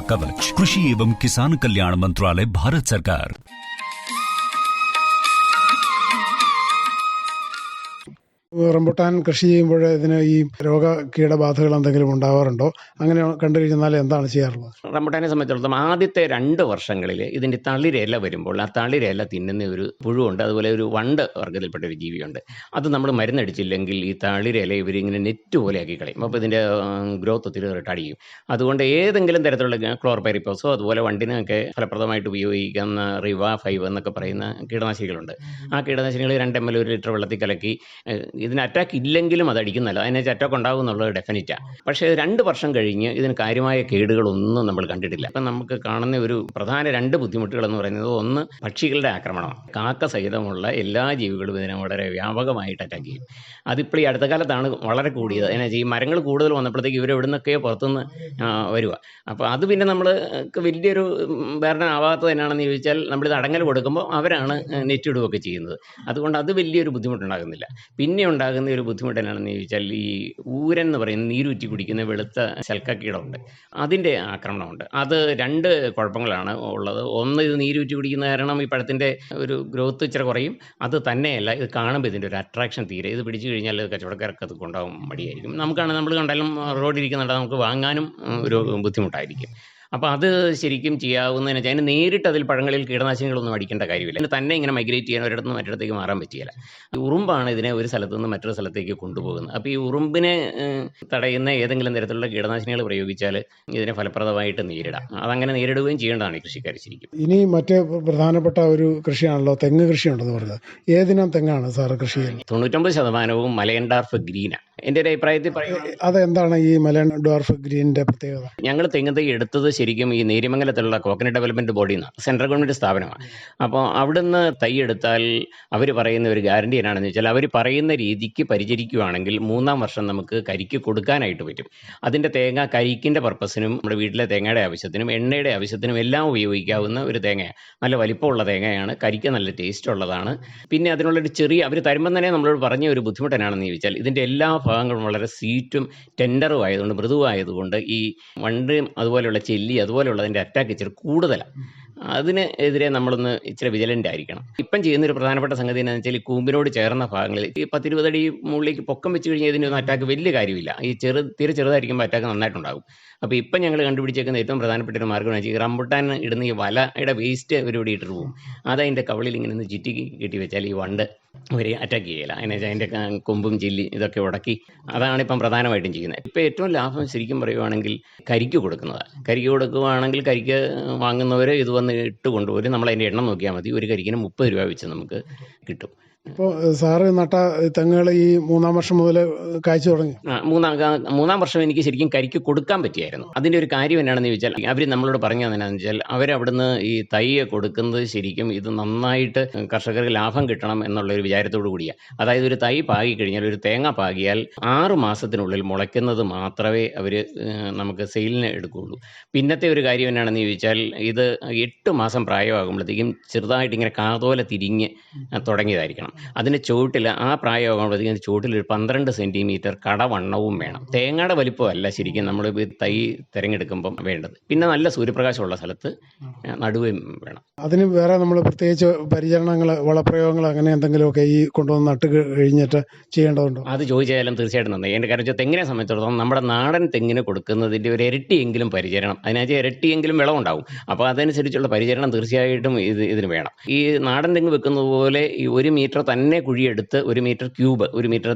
कवच कृषि एवं किसान कल्याण मंत्रालय भारत सरकार। റംബുട്ടാൻ കൃഷി ചെയ്യുമ്പോൾ ഇതിന് ഈ രോഗ കീടബാധകൾ എന്തെങ്കിലും ഉണ്ടാവാറുണ്ടോ? അങ്ങനെ കണ്ടു കഴിഞ്ഞാൽ എന്താണ് ചെയ്യാറുള്ളത്? റംബുട്ടാനെ സംബന്ധിച്ചിടത്തോളം ആദ്യത്തെ രണ്ട് വർഷങ്ങളിൽ ഇതിന്റെ തളിരില വരുമ്പോൾ ആ തളിരില തിന്നുന്ന ഒരു പുഴുവുണ്ട്. അതുപോലെ ഒരു വണ്ട് വർഗത്തിൽപ്പെട്ട ഒരു ജീവിയുണ്ട്. അത് നമ്മൾ മരുന്നടിച്ചില്ലെങ്കിൽ ഈ തളിരില ഇവരിങ്ങനെ നെറ്റ് പോലെ ആക്കി കളയും. അപ്പോൾ ഇതിന്റെ ഗ്രോത്ത് ഒത്തിരി റിട്ടാർഡ് അതുകൊണ്ട് ഏതെങ്കിലും തരത്തിലുള്ള ക്ലോർപെരിപ്പോസോ അതുപോലെ വണ്ടിനൊക്കെ ഫലപ്രദമായിട്ട് ഉപയോഗിക്കുന്ന റിവ ഫൈവ് എന്നൊക്കെ പറയുന്ന കീടനാശിനികളുണ്ട്. ആ കീടനാശിനികൾ രണ്ട് എം എൽ ഒരു ലിറ്റർ വെള്ളത്തിൽ കലക്കി ഇതിന് അറ്റാക്ക് ഇല്ലെങ്കിലും അത് അടിക്കുന്നല്ല അതിനകത്ത് അറ്റാക്ക് ഉണ്ടാകും എന്നുള്ളത് ഡെഫിനറ്റാണ് പക്ഷേ രണ്ട് വർഷം കഴിഞ്ഞ് ഇതിന് കാര്യമായ കേടുകളൊന്നും നമ്മൾ കണ്ടിട്ടില്ല. അപ്പം നമുക്ക് കാണുന്ന ഒരു പ്രധാന രണ്ട് ബുദ്ധിമുട്ടുകൾ എന്ന് പറയുന്നത് ഒന്ന് പക്ഷികളുടെ ആക്രമണമാണ് കാക്ക സഹിതമുള്ള എല്ലാ ജീവികളും ഇതിനെ വളരെ വ്യാപകമായിട്ട് അറ്റാക്ക് ചെയ്യും. അതിപ്പോൾ ഈ അടുത്ത കാലത്താണ് വളരെ കൂടിയത്. അതിനെ ഈ മരങ്ങൾ കൂടുതൽ വന്നപ്പോഴത്തേക്ക് ഇവർ എവിടെ നിന്നൊക്കെയോ പുറത്തുനിന്ന് വരിക അപ്പോൾ അത് പിന്നെ നമ്മൾ വലിയൊരു ഭരണമാവാത്തത് എന്നാണെന്ന് ചോദിച്ചാൽ നമ്മളിത് അടങ്ങൽ കൊടുക്കുമ്പോൾ അവരാണ് നെറ്റിടുകയൊക്കെ ചെയ്യുന്നത്. അതുകൊണ്ട് അത് വലിയൊരു ബുദ്ധിമുട്ടുണ്ടാകുന്നില്ല. പിന്നെ നമുക്കുണ്ടാകുന്ന ഒരു ബുദ്ധിമുട്ട് എന്നാണെന്ന് ചോദിച്ചാൽ ഈ ഊരൻ എന്ന് പറയുന്ന നീരൂറ്റി കുടിക്കുന്ന വെളുത്ത ശൽക്കക്കീടമുണ്ട് അതിന്റെ ആക്രമണമുണ്ട്. അത് രണ്ട് കുഴപ്പങ്ങളാണ് ഉള്ളത്. ഒന്ന് ഇത് നീരൂറ്റി കുടിക്കുന്ന കാരണം ഈ പഴത്തിന്റെ ഒരു ഗ്രോത്ത് ഇച്ചിരി കുറയും. അത് തന്നെയല്ല ഇത് കാണുമ്പോൾ ഇതിന്റെ ഒരു അട്രാക്ഷൻ തീരെ. ഇത് പിടിച്ചു കഴിഞ്ഞാൽ കച്ചവടക്കാർക്ക് അത് കൊണ്ടാവും മടിയായിരിക്കും. നമുക്കാണ് നമ്മൾ കണ്ടാലും റോഡിൽ ഇരിക്കുന്നുണ്ട് നമുക്ക് വാങ്ങാനും ഒരു ബുദ്ധിമുട്ടായിരിക്കും. അപ്പോൾ അത് ശരിക്കും ചെയ്യാവുന്നതിന് വെച്ചാൽ അതിന് നേരിട്ട് അതിൽ പഴങ്ങളിൽ കീടനാശിനികളൊന്നും അടിക്കേണ്ട കാര്യമില്ല. അതിന് തന്നെ ഇങ്ങനെ മൈഗ്രേറ്റ് ചെയ്യാൻ ഒരിടത്തുനിന്ന് മറ്റിടത്തേക്ക് മാറാൻ പറ്റിയില്ല. ഈ ഉറുമ്പാണ് ഇതിനെ ഒരു സ്ഥലത്ത് നിന്ന് മറ്റൊരു സ്ഥലത്തേക്ക് കൊണ്ടുപോകുന്നത്. അപ്പോൾ ഈ ഉറുമ്പിനെ തടയുന്ന ഏതെങ്കിലും തരത്തിലുള്ള കീടനാശിനികൾ പ്രയോഗിച്ചാൽ ഇതിനെ ഫലപ്രദമായിട്ട് നേരിടാം. അതങ്ങനെ നേരിടുകയും ചെയ്യേണ്ടതാണ് ഈ കൃഷിക്കാർ ശരിക്കും. ഇനി മറ്റ് പ്രധാനപ്പെട്ട ഒരു കൃഷിയാണല്ലോ തെങ്ങ് കൃഷിയുണ്ടെന്ന് പറഞ്ഞത്. ഏതിനം തെങ്ങാണ് സാറ് കൃഷി തൊണ്ണൂറ്റൊമ്പത് ശതമാനവും മലയൻഡാർഫ് ഗ്രീനാണ് എന്റെ ഒരു അഭിപ്രായത്തിൽ പറയുന്നത് അതെന്താണ് ഈ മലയൻ ഡോർഫ് ഗ്രീനിന്റെ പ്രത്യേകത? ഞങ്ങൾ തെങ്ങ് തൈ എടുത്തത് ശരിക്കും ഈ നേരിമംഗലത്തുള്ള coconut development body central government സ്ഥാപനമാണ്. അപ്പോൾ അവിടുന്ന് തൈ എടുത്താൽ അവർ പറയുന്ന ഒരു ഗ്യാരണ്ടി എന്നാണെന്ന് വെച്ചാൽ അവർ പറയുന്ന രീതിക്ക് പരിചരിക്കുകയാണെങ്കിൽ മൂന്നാം വർഷം നമുക്ക് കരിക്ക് കൊടുക്കാനായിട്ട് പറ്റും. അതിന്റെ തേങ്ങ കരിക്കിന്റെ പർപ്പസിനും നമ്മുടെ വീട്ടിലെ തേങ്ങയുടെ ആവശ്യത്തിനും എണ്ണയുടെ ആവശ്യത്തിനും എല്ലാം ഉപയോഗിക്കാവുന്ന ഒരു തേങ്ങയാണ്. നല്ല വലിപ്പമുള്ള തേങ്ങയാണ്. കരിക്ക് നല്ല ടേസ്റ്റ് ഉള്ളതാണ്. പിന്നെ അതിനുള്ളൊരു ചെറിയ അവർ തരുമ്പം തന്നെ നമ്മളോട് പറഞ്ഞ ഒരു ബുദ്ധിമുട്ട് എന്നാണെന്ന് ചോദിച്ചാൽ ഇതിന്റെ എല്ലാ ഭാഗങ്ങളും വളരെ സീറ്റും ടെൻഡറും ആയതുകൊണ്ട് മൃദുവായതുകൊണ്ട് ഈ വണ്ടും അതുപോലെയുള്ള ചെല്ലി അതുപോലെയുള്ളതിന്റെ അറ്റാക്ക് ഇച്ചിരി കൂടുതലാണ്. അതിനെതിരെ നമ്മളൊന്ന് ഇച്ചിരി വിജിലന്റ് ആയിരിക്കണം. ഇപ്പം ചെയ്യുന്ന ഒരു പ്രധാനപ്പെട്ട സംഗതി എന്താണെന്ന് വെച്ചാൽ ഈ കൂമ്പിനോട് ചേർന്ന ഭാഗങ്ങളിൽ ഈ പത്തിരുപതടി മുകളിലേക്ക് പൊക്കം വെച്ച് കഴിഞ്ഞാൽ ഇതിന്റെ ഒന്നും അറ്റാക്ക് വലിയ കാര്യമില്ല. ഈ ചെറു തീരെ ചെറുതായിരിക്കുമ്പോൾ അറ്റാക്ക് നന്നായിട്ടുണ്ടാകും. അപ്പോൾ ഇപ്പം ഞങ്ങൾ കണ്ടുപിടിച്ചേക്കുന്ന ഏറ്റവും പ്രധാനപ്പെട്ട ഒരു മാർഗമാണ് വെച്ചാൽ റംബുട്ടാൻ ഇടുന്ന ഈ വലയുടെ വേസ്റ്റ് ഒരു ഇവിടെ ഇട്ടിട്ട് പോകും അതിന്റെ കവളിൽ ഇങ്ങനെ ഒന്ന് ചുറ്റി കെട്ടി വെച്ചാൽ ഈ വണ്ട് അവർ അറ്റാക്ക് ചെയ്യില്ല അതിനെ അതിന്റെ ക- കൊമ്പും ചില്ലി ഇതൊക്കെ ഉടക്കി അതാണ് ഇപ്പം പ്രധാനമായിട്ടും ചെയ്യുന്നത്. ഇപ്പൊ ഏറ്റവും ലാഭം ശരിക്കും പറയുവാണെങ്കിൽ കരിക്ക് കൊടുക്കുന്നതാണ് കരിക്ക് കൊടുക്കുകയാണെങ്കിൽ കരിക്ക് വാങ്ങുന്നവർ ഇത് വന്ന് ഇട്ട് കൊണ്ടുപോരും നമ്മൾ അതിന്റെ എണ്ണം നോക്കിയാൽ മതി. ഒരു കരിക്കിന് മുപ്പത് രൂപ വെച്ച് നമുക്ക് കിട്ടും. ഇപ്പോൾ സാറ് നട്ട തെങ്ങുകൾ ഈ മൂന്നാം വർഷം മുതൽ കാഴ്ച തുടങ്ങി. മൂന്നാം മൂന്നാം വർഷം എനിക്ക് ശരിക്കും കരിക്ക് കൊടുക്കാൻ പറ്റിയായിരുന്നു. അതിന്റെ ഒരു കാര്യം എന്നാണെന്ന് ചോദിച്ചാൽ അവർ നമ്മളോട് പറഞ്ഞു തന്നെയാണെന്ന് വെച്ചാൽ അവരവിടുന്ന് ഈ തൈയെ കൊടുക്കുന്നത് ശരിക്കും ഇത് നന്നായിട്ട് കർഷകർക്ക് ലാഭം കിട്ടണം എന്നുള്ള ഒരു വിചാരത്തോടു കൂടിയാണ് അതായത് ഒരു തൈ പാകി കഴിഞ്ഞാൽ ഒരു തേങ്ങ പാകിയാൽ ആറ് മാസത്തിനുള്ളിൽ മുളയ്ക്കുന്നത് മാത്രമേ അവർ നമുക്ക് സെയിലിന് എടുക്കുകയുള്ളൂ. പിന്നത്തെ ഒരു കാര്യം എന്നാണെന്ന് ചോദിച്ചാൽ ഇത് എട്ട് മാസം പ്രായമാകുമ്പോഴത്തേക്കും ചെറുതായിട്ട് ഇങ്ങനെ കാതോല തിരിഞ്ഞ് തുടങ്ങിയതായിരിക്കണം. അതിന്റെ ചുവട്ടിൽ ആ പ്രായമാകുമ്പോഴത്തേക്കും ചുവട്ടിൽ ഒരു പന്ത്രണ്ട് സെന്റിമീറ്റർ കടവണ്ണവും വേണം. തേങ്ങയുടെ വലിപ്പമല്ല ശരിക്കും നമ്മൾ തൈ തിരഞ്ഞെടുക്കുമ്പം വേണ്ടത്. പിന്നെ നല്ല സൂര്യപ്രകാശമുള്ള സ്ഥലത്ത് നടുവേം വേണം. അതിന് വേറെ നമ്മൾ പ്രത്യേകിച്ച് പരിചരണങ്ങൾ വളപ്രയോഗങ്ങൾ അങ്ങനെ എന്തെങ്കിലുമൊക്കെ ഈ കൊണ്ടുവന്ന് നട്ട് കഴിഞ്ഞിട്ട് ചെയ്യേണ്ടതുണ്ടോ? അത് ചോദിച്ചാലും തീർച്ചയായിട്ടും നന്നായി. എന്റെ കാരണം വെച്ചാൽ തെങ്ങിനെ സംബന്ധിച്ചിടത്തോളം നമ്മുടെ നാടൻ തെങ്ങിന് കൊടുക്കുന്നതിന്റെ ഒരു ഇരട്ടിയെങ്കിലും പരിചരണം. അതിനകത്ത് ഇരട്ടിയെങ്കിലും വിളവുണ്ടാവും. അപ്പോൾ അതനുസരിച്ചുള്ള പരിചരണം തീർച്ചയായിട്ടും ഇത് ഇതിന് വേണം. ഈ നാടൻ തെങ്ങ് വെക്കുന്നത് പോലെ ഈ ഒരു മീറ്റർ തന്നെ കുഴിയെടുത്ത് ഒരു മീറ്റർ ക്യൂബ് ഒരു മീറ്റർ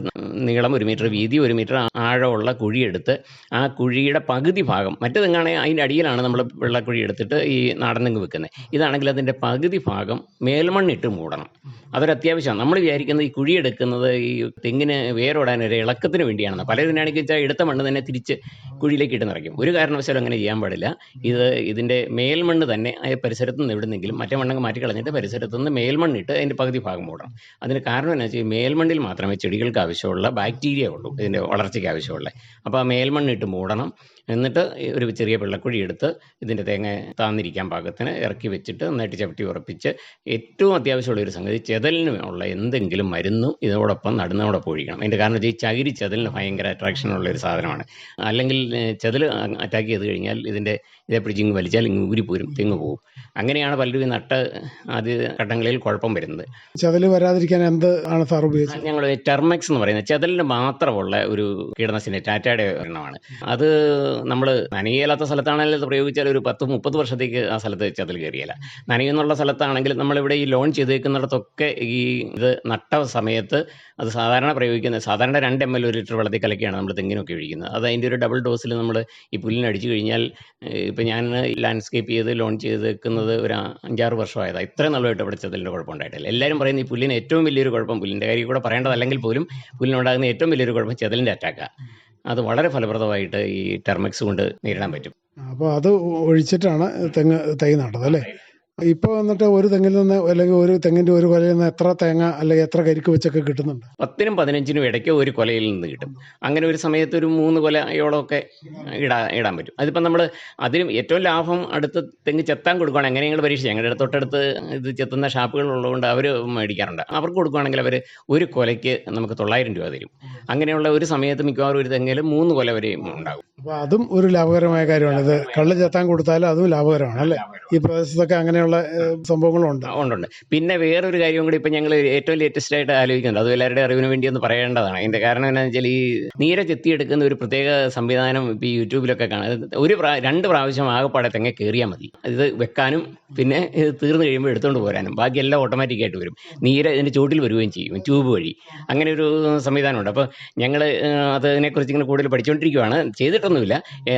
നീളം ഒരു മീറ്റർ വീതി ഒരു മീറ്റർ ആഴമുള്ള കുഴിയെടുത്ത് ആ കുഴിയുടെ പകുതി ഭാഗം മറ്റു അതിന്റെ അടിയിലാണ് നമ്മൾ വെള്ളക്കുഴി എടുത്തിട്ട് ഈ നാടൻ തെങ്ങ് വെക്കുന്നത് ഇതാണെങ്കിൽ അതിന്റെ പകുതി ഭാഗം മേൽമണ്ണിട്ട് മൂടണം. അതൊരു അത്യാവശ്യമാണ്. നമ്മൾ വിചാരിക്കുന്നത് ഈ കുഴി എടുക്കുന്നത് ഈ തെങ്ങിന് വേരോടാൻ ഒരു ഇളക്കത്തിന് വേണ്ടിയാണെന്ന്. പലതിനാണെങ്കിൽ വെച്ചാൽ എടുത്ത മണ്ണ് തന്നെ തിരിച്ച് കുഴിയിലേക്ക് ഇട്ട് നിറയ്ക്കും. ഒരു കാരണവശാലും അങ്ങനെ ചെയ്യാൻ പാടില്ല. ഇത് ഇതിന്റെ മേൽമണ്ണ് തന്നെ ആ പരിസരത്ത് നിന്ന് എവിടുന്നെങ്കിലും മറ്റേ മണ്ണങ്ങ് മാറ്റി കളഞ്ഞിട്ട് പരിസരത്ത് നിന്ന് മേൽമണ്ണിട്ട് അതിന്റെ പകുതി ഭാഗം മൂടണം. അതിന് കാരണം എന്നാ വെച്ചാൽ മേൽമണ്ണിൽ മാത്രമേ ചെടികൾക്ക് ആവശ്യമുള്ള ബാക്ടീരിയ ഉള്ളൂ ഇതിന്റെ വളർച്ചയ്ക്ക് ആവശ്യമുള്ള. അപ്പോൾ ആ മേൽമണ്ണിട്ട് മൂടണം. എന്നിട്ട് ഒരു ചെറിയ വെള്ളക്കുഴി എടുത്ത് ഇതിന്റെ തേങ്ങ താന്നിരിക്കാൻ പാകത്തിന് ഇറക്കി വെച്ചിട്ട് നന്നായിട്ട് ചവിട്ടി ഉറപ്പിച്ച് ഏറ്റവും അത്യാവശ്യമുള്ള ഒരു സംഗതി ചെതലിന് ഉള്ള എന്തെങ്കിലും മരുന്നും ഇതോടൊപ്പം നടുന്നതോടൊപ്പം ഒഴിക്കണം അതിന്റെ കാരണം വെച്ചാൽ ഈ ചകിരി ചെതലിന് ഭയങ്കര അട്രാക്ഷൻ ഉള്ള ഒരു സാധനമാണ്. അല്ലെങ്കിൽ ചെതൽ അറ്റാക്ക് ചെയ്ത് കഴിഞ്ഞാൽ ഇതിന്റെ ഇതേപ്പിടിച്ച് ഇങ്ങ് വലിച്ചാൽ ഇങ്ങ് ഊരിപ്പോരും തെങ്ങ് പോകും. അങ്ങനെയാണ് പലരും ഈ നട്ട ആദ്യ ഘട്ടങ്ങളിൽ കുഴപ്പം വരുന്നത്. ചെതൽ വരാതിരിക്കാൻ എന്ത് ആണ് സാർ ഉപയോഗിച്ചത്? ഞങ്ങൾ ടെർമെക്സ് എന്ന് പറയുന്നത് ചെതലിന് മാത്രമുള്ള ഒരു കീടനാശിനി ടാറ്റയുടെ എണ്ണമാണ് അത് നമ്മൾ നനയില്ലാത്ത സ്ഥലത്താണെങ്കിൽ പ്രയോഗിച്ചാൽ ഒരു പത്ത് മുപ്പത് വർഷത്തേക്ക് ആ സ്ഥലത്ത് ചതിൽ കയറിയല്ല നനയെന്നുള്ള സ്ഥലത്താണെങ്കിൽ നമ്മളിവിടെ ഈ ലോൺ ചെയ്തേക്കുന്നിടത്തൊക്കെ ഈ ഇത് നട്ട സമയത്ത് അത് സാധാരണ പ്രയോഗിക്കുന്നത് സാധാരണ രണ്ട് എം എൽ ഒരു ലിറ്റർ വെള്ളത്തിൽ കലക്കിയാണ് നമ്മൾ തെങ്ങിനൊക്കെ ഒഴിക്കുന്നത്. അത് അതിന്റെ ഒരു ഡബിൾ ഡോസിൽ നമ്മൾ ഈ പുല്ലിന് അടിച്ചു കഴിഞ്ഞാൽ ഇപ്പം ഞാൻ ലാൻഡ്സ്കേപ്പ് ചെയ്ത് ലോൺ ചെയ്തേക്കുന്നത് ഒരു അഞ്ചാറ് വർഷമായതാണ് ഇത്രയും നല്ലതായിട്ട് ഇവിടെ ചതിലിന്റെ കുഴപ്പമുണ്ടായിട്ടില്ല എല്ലാവരും പറയുന്നത് ഈ പുല്ലിന് ഏറ്റവും വലിയൊരു കുഴപ്പം പുല്ലിന്റെ കാര്യം കൂടെ പറയേണ്ടതല്ലെങ്കിൽ പോലും പുല്ലിനുണ്ടാകുന്ന ഏറ്റവും വലിയൊരു കുഴപ്പം ചെതലിന്റെ അറ്റാക്കാണ് അത് വളരെ ഫലപ്രദമായിട്ട് ഈ ടെർമിക്സ് കൊണ്ട് നേരിടാൻ പറ്റും. അപ്പോൾ അത് ഒഴിച്ചിട്ടാണ് തെങ്ങ് തൈ നട്ടത് അല്ലേ? ഇപ്പോൾ വന്നിട്ട് ഒരു തെങ്ങിൽ നിന്ന് അല്ലെങ്കിൽ ഒരു തെങ്ങിന്റെ ഒരു കൊലയിൽ നിന്ന് എത്ര തേങ്ങ അല്ലെങ്കിൽ എത്ര കരിക്ക് വെച്ചൊക്കെ കിട്ടുന്നുണ്ട്? പത്തിനും പതിനഞ്ചിനും ഇടയ്ക്ക് ഒരു കൊലയിൽ നിന്ന് കിട്ടും. അങ്ങനെ ഒരു സമയത്ത് ഒരു മൂന്ന് കൊലയോളമൊക്കെ ഇടാ ഇടാൻ പറ്റും. അതിപ്പം നമ്മൾ അതിലും ഏറ്റവും ലാഭം അടുത്ത് തെങ്ങ് ചെത്താൻ കൊടുക്കുകയാണ് എങ്ങനെയാണ് ഞങ്ങൾ പരീക്ഷ ഞങ്ങളുടെ തൊട്ടടുത്ത് ഇത് ചെത്തുന്ന ഷാപ്പുകൾ ഉള്ളതുകൊണ്ട് അവർ മേടിക്കാറുണ്ട്. അവർക്ക് കൊടുക്കുകയാണെങ്കിൽ അവർ ഒരു കൊലയ്ക്ക് നമുക്ക് തൊള്ളായിരം രൂപ തരും. അങ്ങനെയുള്ള ഒരു സമയത്ത് മിക്കവാറും ഒരു തെങ്ങിൽ മൂന്ന് കൊല വരെയും ഉണ്ടാകും. അപ്പോൾ അതും ഒരു ലാഭകരമായ കാര്യമാണ്. ഇത് കള്ള് ചെത്താൻ കൊടുത്താലും അതും ലാഭകരമാണ് അല്ലേ? ഈ പ്രദേശത്തൊക്കെ അങ്ങനെയുള്ള ഏഹ്, സംഭവങ്ങളുണ്ട്. ഉണ്ടുണ്ട് പിന്നെ വേറൊരു കാര്യം കൂടി ഇപ്പം ഞങ്ങൾ ഏറ്റവും ലേറ്റസ്റ്റ് ആയിട്ട് ആലോചിക്കുന്നത്. അത് എല്ലാവരുടെ അറിവിന് വേണ്ടി ഒന്ന് പറയേണ്ടതാണ്. അതിന്റെ കാരണം എന്താണെന്ന് വെച്ചാൽ ഈ നീര ചെത്തിയെടുക്കുന്ന ഒരു പ്രത്യേക സംവിധാനം ഇപ്പൊ ഈ യൂട്യൂബിലൊക്കെ കാണാം. ഒരു രണ്ട് പ്രാവശ്യം ആകെപ്പാടെ തെങ്ങ കയറിയാൽ മതി. ഇത് വെക്കാനും പിന്നെ ഇത് തീർന്നു കഴിയുമ്പോൾ എടുത്തുകൊണ്ട് പോരാനും. ബാക്കി എല്ലാം ഓട്ടോമാറ്റിക് ആയിട്ട് വരും. നീര ഇതിന്റെ ചൂട്ടിൽ വരികയും ചെയ്യും ട്യൂബ് വഴി. അങ്ങനെ ഒരു സംവിധാനമുണ്ട്. അപ്പോൾ ഞങ്ങൾ അതിനെക്കുറിച്ച് ഇങ്ങനെ കൂടുതൽ പഠിച്ചുകൊണ്ടിരിക്കുകയാണ് ചെയ്തിട്ടൊന്നുമില്ല.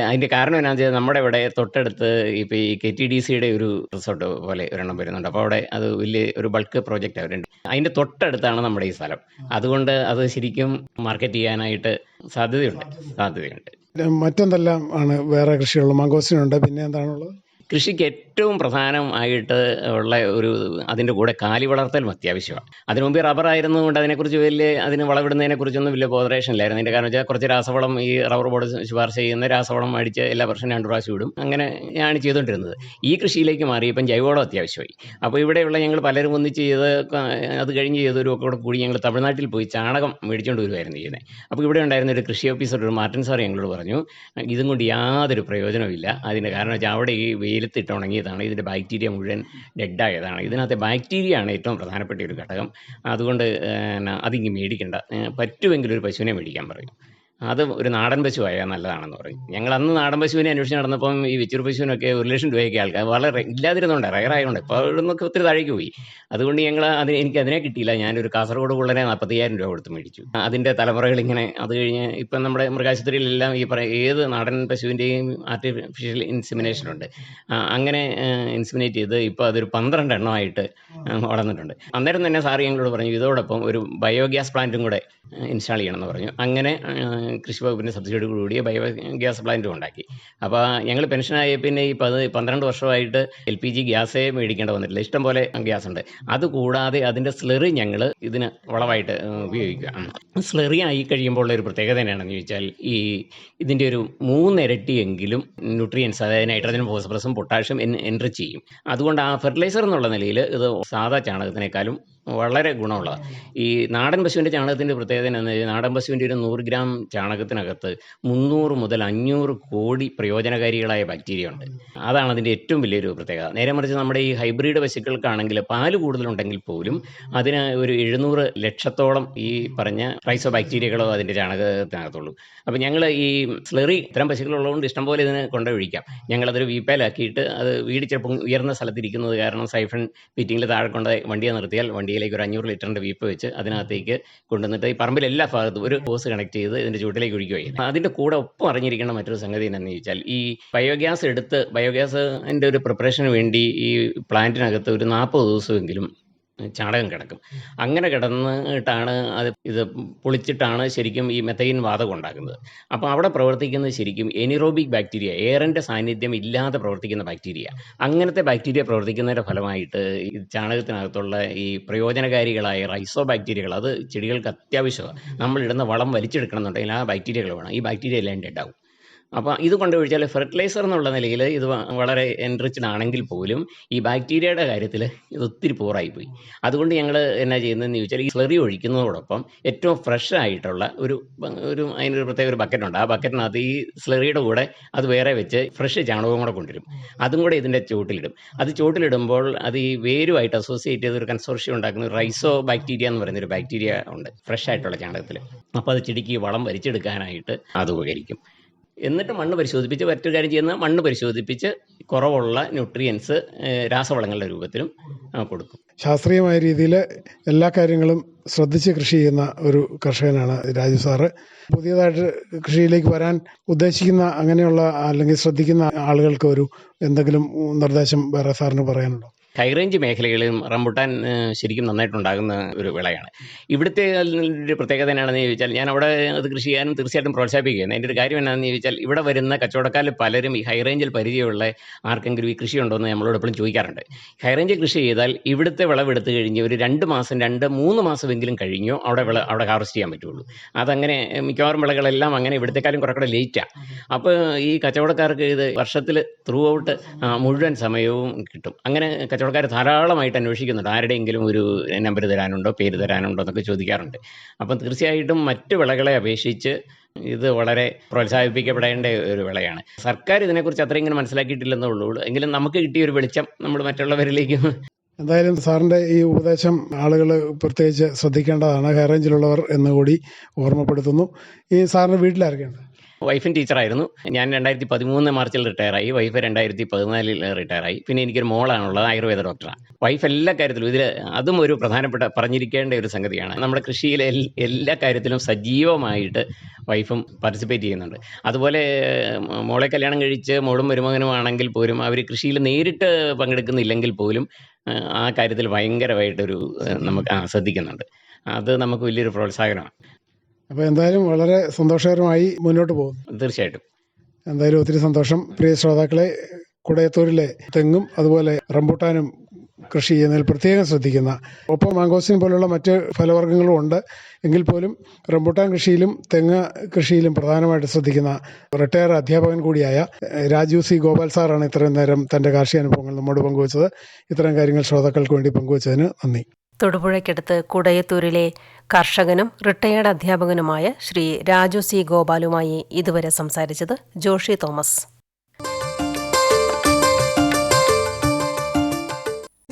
അതിന്റെ കാരണം എന്നാന്ന് വെച്ചാൽ നമ്മുടെ ഇവിടെ തൊട്ടടുത്ത് ഇപ്പോൾ ഈ കെ ടി ഡി സിയുടെ ഒരു റിസോർട്ട് പോലെ ഒരെണ്ണം വരുന്നുണ്ട്. അപ്പോൾ അവിടെ അത് വലിയ ഒരു ബൾക്ക് പ്രോജക്റ്റ് അവരുണ്ട്. അതിന്റെ തൊട്ടടുത്താണ് നമ്മുടെ ഈ സ്ഥലം. അതുകൊണ്ട് അത് ശരിക്കും മാർക്കറ്റ് ചെയ്യാനായിട്ട് സാധ്യതയുണ്ട്. സാധ്യതയുണ്ട്. മറ്റെന്തെല്ലാം ആണ് വേറെ കൃഷികളുള്ളത് മംഗോസിനുണ്ട്. പിന്നെ എന്താണുള്ളത്? കൃഷിക്ക് ഏറ്റവും പ്രധാനമായിട്ട് ഉള്ള ഒരു അതിന്റെ കൂടെ കാലി വളർത്തലും അത്യാവശ്യമാണ്. അതിനു മുമ്പ് റബ്ബർ ആയിരുന്നതുകൊണ്ട് അതിനെക്കുറിച്ച് വലിയ അതിന് വളവിടുന്നതിനെക്കുറിച്ചൊന്നും വലിയ ബോധറേഷൻ ഇല്ലായിരുന്നു അതിന്റെ കാരണം വെച്ചാൽ കുറച്ച് രാസവളം ഈ റബ്ബർ ബോർഡ് ശുപാർശ ചെയ്യുന്ന രാസവളം അടിച്ച് എല്ലാ വർഷവും രണ്ട് പ്രാവശ്യം ഇടും. അങ്ങനെ ഞാൻ ചെയ്തുകൊണ്ടിരുന്നത്. ഈ കൃഷിയിലേക്ക് മാറി ഇപ്പം ജൈവവളം അത്യാവശ്യമായി. അപ്പോൾ ഇവിടെയുള്ള ഞങ്ങൾ പലരും ഒന്നിച്ച് ചെയ്ത് അത് കഴിഞ്ഞ് ചെയ്തൊരു ഒക്കെ കൂടെ കൂടി ഞങ്ങൾ തമിഴ്നാട്ടിൽ പോയി ചാണകം മേടിച്ചുകൊണ്ട് വരുമായിരുന്നു ചെയ്യുന്നത് അപ്പോൾ ഇവിടെ ഉണ്ടായിരുന്ന ഒരു കൃഷി ഓഫീസർ ഒരു മാർട്ടിൻ സാർ ഞങ്ങളോട് പറഞ്ഞു ഇതും കൊണ്ട് യാതൊരു പ്രയോജനമില്ല അതിന്റെ കാരണം വെച്ചാൽ അവിടെ ഈ വെയിലത്തിട്ട് ഉണങ്ങിയതാണ് ഇതിന്റെ ബാക്ടീരിയ മുഴുവൻ ഡെഡായതാണ് ഇതിനകത്തെ ബാക്ടീരിയ ആണ് ഏറ്റവും പ്രധാനപ്പെട്ട ഒരു ഘടകം. അതുകൊണ്ട് അതിങ്ങ് മേടിക്കണ്ട. പറ്റുമെങ്കിൽ ഒരു പശുവിനെ മേടിക്കാൻ പറയും. അത് ഒരു നാടൻ പശു ആയാൽ നല്ലതാണെന്ന് പറയും. ഞങ്ങൾ അന്ന് നാടൻ പശുവിനെ അന്വേഷിച്ച് നടന്നപ്പം ഈ വിച്ചൂർ പശുവിനൊക്കെ ഒരു ലക്ഷം രൂപയൊക്കെ ആൾക്കാർ വളരെ ഇല്ലാതിരുന്നുണ്ട് റയറായതുകൊണ്ട് ഇപ്പോൾ അവിടുന്നൊക്കെ ഒത്തിരി താഴേക്ക് പോയി. അതുകൊണ്ട് ഞങ്ങൾ അത് എനിക്ക് അതിനെ കിട്ടിയില്ല. ഞാനൊരു കാസർഗോഡ് കുള്ളനെ നാൽപ്പത്തയ്യായിരം രൂപ കൊടുത്ത് മേടിച്ചു. അതിന്റെ തലമുറകൾ ഇങ്ങനെ അത് കഴിഞ്ഞ് ഇപ്പം നമ്മുടെ മൃഗാശുപത്രിയിലെല്ലാം ഈ പറയുന്ന ഏത് നാടൻ പശുവിന്റെയും ആർട്ടിഫിഷ്യൽ ഇൻസിമിനേഷൻ ഉണ്ട്. അങ്ങനെ ഇൻസിമിനേറ്റ് ചെയ്ത് ഇപ്പോൾ അതൊരു പന്ത്രണ്ട് എണ്ണമായിട്ട് വളർന്നിട്ടുണ്ട്. അന്നേരം തന്നെ സാറ് ഞങ്ങളോട് പറഞ്ഞു ഇതോടൊപ്പം ഒരു ബയോഗ്യാസ് പ്ലാന്റും കൂടെ ഇൻസ്റ്റാൾ ചെയ്യണമെന്ന് പറഞ്ഞു. അങ്ങനെ കൃഷി വകുപ്പിന്റെ സബ്സിഡിയോട് കൂടി ബയോഗ്യാസ് പ്ലാന്റും ഉണ്ടാക്കി. അപ്പോൾ ഞങ്ങൾ പെൻഷനായ പിന്നെ ഈ പത് പന്ത്രണ്ട് വർഷമായിട്ട് എൽ പി ജി ഗ്യാസേ മേടിക്കേണ്ട വന്നിട്ടില്ല. ഇഷ്ടം പോലെ ഗ്യാസ് ഉണ്ട് അതുകൂടാതെ അതിന്റെ സ്ലെറി ഞങ്ങൾ ഇതിന് വളമായിട്ട് ഉപയോഗിക്കുക. സ്ലെറി ആയി കഴിയുമ്പോൾ ഉള്ള ഒരു പ്രത്യേകത എന്നാണെന്ന് ചോദിച്ചാൽ ഈ ഇതിന്റെ ഒരു മൂന്നിരട്ടിയെങ്കിലും ന്യൂട്രിയൻസ് അതായത് നൈട്രജനും ഫോസ്ഫറസും പൊട്ടാഷ്യം എൻട്രി ചെയ്യും. അതുകൊണ്ട് ആ ഫെർട്ടിലൈസർ എന്നുള്ള നിലയിൽ ഇത് സാധാ ചാണകത്തിനേക്കാളും വളരെ ഗുണമുള്ളതാണ് ഈ നാടൻ പശുവിന്റെ ചാണകത്തിന്റെ പ്രത്യേകത എന്ന് വെച്ചാൽ നാടൻ പശുവിന്റെ ഒരു നൂറ് ഗ്രാം ചാണകത്തിനകത്ത് മുന്നൂറ് മുതൽ അഞ്ഞൂറ് കോടി പ്രയോജനകാരികളായ ബാക്ടീരിയ ഉണ്ട്. അതാണ് അതിന്റെ ഏറ്റവും വലിയൊരു പ്രത്യേകത. നേരെ മറിച്ച് നമ്മുടെ ഈ ഹൈബ്രിഡ് പശുക്കൾക്കാണെങ്കിൽ പാൽ കൂടുതലുണ്ടെങ്കിൽ പോലും അതിന് ഒരു എഴുന്നൂറ് ലക്ഷത്തോളം ഈ പറഞ്ഞ റൈസോ ബാക്ടീരിയകളോ അതിന്റെ ചാണകത്തിനകത്തുള്ളൂ. അപ്പോൾ ഞങ്ങൾ ഈ സ്ലെറി ഇത്തരം പശുക്കളുള്ളതുകൊണ്ട് ഇഷ്ടംപോലെ ഇതിന് കൊണ്ടുപോയിക്കാം ഞങ്ങളതൊരു വീപ്പയിലാക്കിയിട്ട് അത് വീട് ചിലപ്പം ഉയർന്ന സ്ഥലത്തിരിക്കുന്നത് കാരണം സൈഫൺ ഫിറ്റിങ്ങിൽ താഴെ കൊണ്ട് വണ്ടിയെ നിർത്തിയാൽ വണ്ടിയിലേക്ക് ഒരു അഞ്ഞൂറ് ലിറ്ററിന്റെ വീപ്പ് വെച്ച് അതിനകത്തേക്ക് കൊണ്ടുവന്നിട്ട് ഈ പറമ്പിൽ എല്ലാ ഭാഗത്തും ഒരു ഹോസ് കണക്ട് ചെയ്ത് ഇതിന്റെ ചൂട്ടിലേക്ക് ഒഴിക്കുകയായിരുന്നു അതിന്റെ കൂടെ ഒപ്പം അറിഞ്ഞിരിക്കേണ്ട മറ്റൊരു സംഗതി എന്നു ചോദിച്ചാൽ ഈ ബയോഗ്യാസ് എടുത്ത് ബയോഗ്യാസിന്റെ ഒരു പ്രിപ്പറേഷന് വേണ്ടി ഈ പ്ലാന്റിനകത്ത് ഒരു നാൽപ്പത് ദിവസമെങ്കിലും ചാണകം കിടക്കും. അങ്ങനെ കിടന്നിട്ടാണ് അത് ഇത് പൊളിച്ചിട്ടാണ് ശരിക്കും ഈ മെത്തൈൻ വാതകം ഉണ്ടാക്കുന്നത്. അപ്പോൾ അവിടെ പ്രവർത്തിക്കുന്നത് ശരിക്കും എനിറോബിക് ബാക്ടീരിയ എയറിന്റെ സാന്നിധ്യം ഇല്ലാതെ പ്രവർത്തിക്കുന്ന ബാക്ടീരിയ അങ്ങനത്തെ ബാക്ടീരിയ പ്രവർത്തിക്കുന്നതിന്റെ ഫലമായിട്ട് ഈ ചാണകത്തിനകത്തുള്ള ഈ പ്രയോജനകാരികളായ റൈസോ ബാക്ടീരിയകൾ അത് ചെടികൾക്ക് അത്യാവശ്യമാണ്. നമ്മളിടുന്ന വളം വലിച്ചെടുക്കണം എന്നുണ്ടെങ്കിൽ ആ ബാക്ടീരിയകൾ വേണം. ഈ ബാക്ടീരിയ എല്ലാം ഡെഡാവും അപ്പോൾ ഇത് കൊണ്ടുപോയിച്ചാൽ ഫെർട്ടിലൈസർ എന്നുള്ള നിലയിൽ ഇത് വളരെ എൻറിച്ച്ഡ് ആണെങ്കിൽ പോലും ഈ ബാക്ടീരിയയുടെ കാര്യത്തിൽ ഇത് ഒത്തിരി പോറായി പോയി. അതുകൊണ്ട് ഞങ്ങൾ എന്നാ ചെയ്യുന്നതെന്ന് ചോദിച്ചാൽ ഈ സ്ലറി ഒഴിക്കുന്നതോടൊപ്പം ഏറ്റവും ഫ്രഷ് ആയിട്ടുള്ള ഒരു ഒരു അതിനൊരു പ്രത്യേക ഒരു ബക്കറ്റുണ്ട് ആ ബക്കറ്റിനകത്ത് ഈ സ്ലറിയുടെ കൂടെ അത് വേറെ വെച്ച് ഫ്രഷ് ചാണകവും കൂടെ കൊണ്ടുവരും. അതും കൂടെ ഇതിന്റെ ചുവട്ടിലിടും. അത് ചുവട്ടിലിടുമ്പോൾ അത് ഈ വേരുമായിട്ട് അസോസിയേറ്റ് ചെയ്ത് ഒരു കൺസോർഷ്യം ഉണ്ടാക്കുന്ന റൈസോ ബാക്ടീരിയ എന്ന് പറയുന്ന ഒരു ബാക്ടീരിയ ഉണ്ട്. ഫ്രഷ് ആയിട്ടുള്ള ചാണകത്തിൽ അപ്പോൾ അത് ചെടിക്ക് വളം വരിച്ചെടുക്കാനായിട്ട് അത് ഉപകരിക്കും. എന്നിട്ട് മണ്ണ് പരിശോധിപ്പിച്ച് മറ്റൊരു കാര്യം ചെയ്യുന്ന മണ്ണ് പരിശോധിപ്പിച്ച് കുറവുള്ള ന്യൂട്രിയൻസ് രാസവളങ്ങളുടെ രൂപത്തിലും കൊടുക്കും. ശാസ്ത്രീയമായ രീതിയിൽ എല്ലാ കാര്യങ്ങളും ശ്രദ്ധിച്ച് കൃഷി ചെയ്യുന്ന ഒരു കർഷകനാണ് രാജു സാറ്. പുതിയതായിട്ട് കൃഷിയിലേക്ക് വരാൻ ഉദ്ദേശിക്കുന്ന അങ്ങനെയുള്ള അല്ലെങ്കിൽ ശ്രദ്ധിക്കുന്ന ആളുകൾക്ക് ഒരു എന്തെങ്കിലും നിർദ്ദേശം വേറെ സാറിന് പറയാനുണ്ടോ? ഹൈറേഞ്ച് മേഖലകളിലും റംബുട്ടാൻ ശരിക്കും നന്നായിട്ടുണ്ടാകുന്ന ഒരു വിളയാണ്. ഇവിടുത്തെ ഒരു പ്രത്യേകത എന്നാണെന്ന് ചോദിച്ചാൽ ഞാൻ അവിടെ അത് കൃഷി ചെയ്യാനും തീർച്ചയായിട്ടും പ്രോത്സാഹിപ്പിക്കുകയാണ്. അതിന്റെ ഒരു കാര്യം എന്നാണെന്ന് ചോദിച്ചാൽ ഇവിടെ വരുന്ന കച്ചവടക്കാരിൽ പലരും ഈ ഹൈറേഞ്ചിൽ പരിചയമുള്ള ആർക്കെങ്കിലും ഈ കൃഷി ഉണ്ടോ എന്ന് നമ്മളോട് എപ്പോഴും ചോദിക്കാറുണ്ട്. ഹൈറേഞ്ച് കൃഷി ചെയ്താൽ ഇവിടുത്തെ വിളവെടുത്ത് കഴിഞ്ഞ് ഒരു രണ്ട് മാസം രണ്ട് മൂന്ന് മാസമെങ്കിലും കഴിഞ്ഞോ അവിടെ വിള അവിടെ ഹാർവസ്റ്റ് ചെയ്യാൻ പറ്റുള്ളൂ. അതങ്ങനെ മിക്കവാറും വിളകളെല്ലാം അങ്ങനെ ഇവിടുത്തെക്കാലും കുറെ കൂടെ ലേറ്റാണ് അപ്പോൾ ഈ കച്ചവടക്കാർക്ക് ഇത് വർഷത്തിൽ ത്രൂ ഔട്ട് മുഴുവൻ സമയവും കിട്ടും. അങ്ങനെ കച്ചവടക്കാർ ധാരാളമായിട്ട് അന്വേഷിക്കുന്നുണ്ട്. ആരുടെയെങ്കിലും ഒരു നമ്പർ തരാനുണ്ടോ പേര് തരാനുണ്ടോ എന്നൊക്കെ ചോദിക്കാറുണ്ട്. അപ്പം തീർച്ചയായിട്ടും മറ്റ് വിളകളെ അപേക്ഷിച്ച് ഇത് വളരെ പ്രോത്സാഹിപ്പിക്കപ്പെടേണ്ട ഒരു വിളയാണ്. സർക്കാർ ഇതിനെക്കുറിച്ച് അത്രയും ഇങ്ങനെ മനസ്സിലാക്കിയിട്ടില്ലെന്നേ ഉള്ളൂ. എങ്കിലും നമുക്ക് കിട്ടിയ ഒരു വെളിച്ചം നമ്മൾ മറ്റുള്ളവരിലേക്ക് എന്തായാലും സാറിന്റെ ഈ ഉപദേശം ആളുകൾ പ്രത്യേകിച്ച് ശ്രദ്ധിക്കേണ്ടതാണ്. ഹൈറേഞ്ചിലുള്ളവർ എന്നുകൂടി ഓർമ്മപ്പെടുത്തുന്നു. ഈ സാറിന്റെ വീട്ടിലാരൊക്കെയുണ്ട്? വൈഫും ടീച്ചറായിരുന്നു. ഞാൻ രണ്ടായിരത്തി പതിമൂന്ന് മാർച്ചിൽ റിട്ടയറായി. വൈഫ് രണ്ടായിരത്തി പതിനാലിൽ റിട്ടയറായി. പിന്നെ എനിക്കൊരു മോളാണുള്ളത് ആയുർവേദ ഡോക്ടറാണ് വൈഫ് എല്ലാ കാര്യത്തിലും ഇതിൽ അതും ഒരു പ്രധാനപ്പെട്ട പറഞ്ഞിരിക്കേണ്ട ഒരു സംഗതിയാണ്. നമ്മുടെ കൃഷിയിലെ എല്ലാ കാര്യത്തിലും സജീവമായിട്ട് വൈഫും പാർട്ടിസിപ്പേറ്റ് ചെയ്യുന്നുണ്ട്. അതുപോലെ മോളെ കല്യാണം കഴിച്ച് മോളും മരുമകനും ആണെങ്കിൽ പോലും അവർ കൃഷിയിൽ നേരിട്ട് പങ്കെടുക്കുന്നില്ലെങ്കിൽ പോലും ആ, കാര്യത്തിൽ ഭയങ്കരമായിട്ടൊരു നമുക്ക് ശ്രദ്ധിക്കുന്നുണ്ട് അത് നമുക്ക് വലിയൊരു പ്രോത്സാഹനമാണ്. അപ്പോൾ എന്തായാലും വളരെ സന്തോഷകരമായി മുന്നോട്ട് പോകും തീർച്ചയായിട്ടും. എന്തായാലും ഒത്തിരി സന്തോഷം. പ്രിയ ശ്രോതാക്കളെ കുടയത്തൂരിലെ തെങ്ങും അതുപോലെ റംബൂട്ടാനും കൃഷി ചെയ്യുന്നതിൽ പ്രത്യേകം ശ്രദ്ധിക്കുന്ന ഒപ്പം മാങ്കോസിൻ പോലുള്ള മറ്റ് ഫലവർഗങ്ങളും ഉണ്ട്. എങ്കിൽ പോലും റംബൂട്ടാൻ കൃഷിയിലും തെങ്ങ് കൃഷിയിലും പ്രധാനമായിട്ട് ശ്രദ്ധിക്കുന്ന റിട്ടയർ അധ്യാപകൻ കൂടിയായ രാജീവ് സി ഗോപാൽ സാറാണ് ഇത്രയും നേരം തന്റെ കാർഷിക അനുഭവങ്ങൾ നമ്മോട് പങ്കുവച്ചത്. ഇത്തരം കാര്യങ്ങൾ ശ്രോതാക്കൾക്ക് വേണ്ടി പങ്കുവച്ചതിന് നന്ദി. തൊടുപുഴയ്ക്കടുത്ത് കുടയത്തൂരിലെ കർഷകനും റിട്ടയേർഡ് അധ്യാപകനുമായ ശ്രീ രാജു സി ഗോപാലുമായി ഇതുവരെ സംസാരിച്ചത് ജോഷി തോമസ്.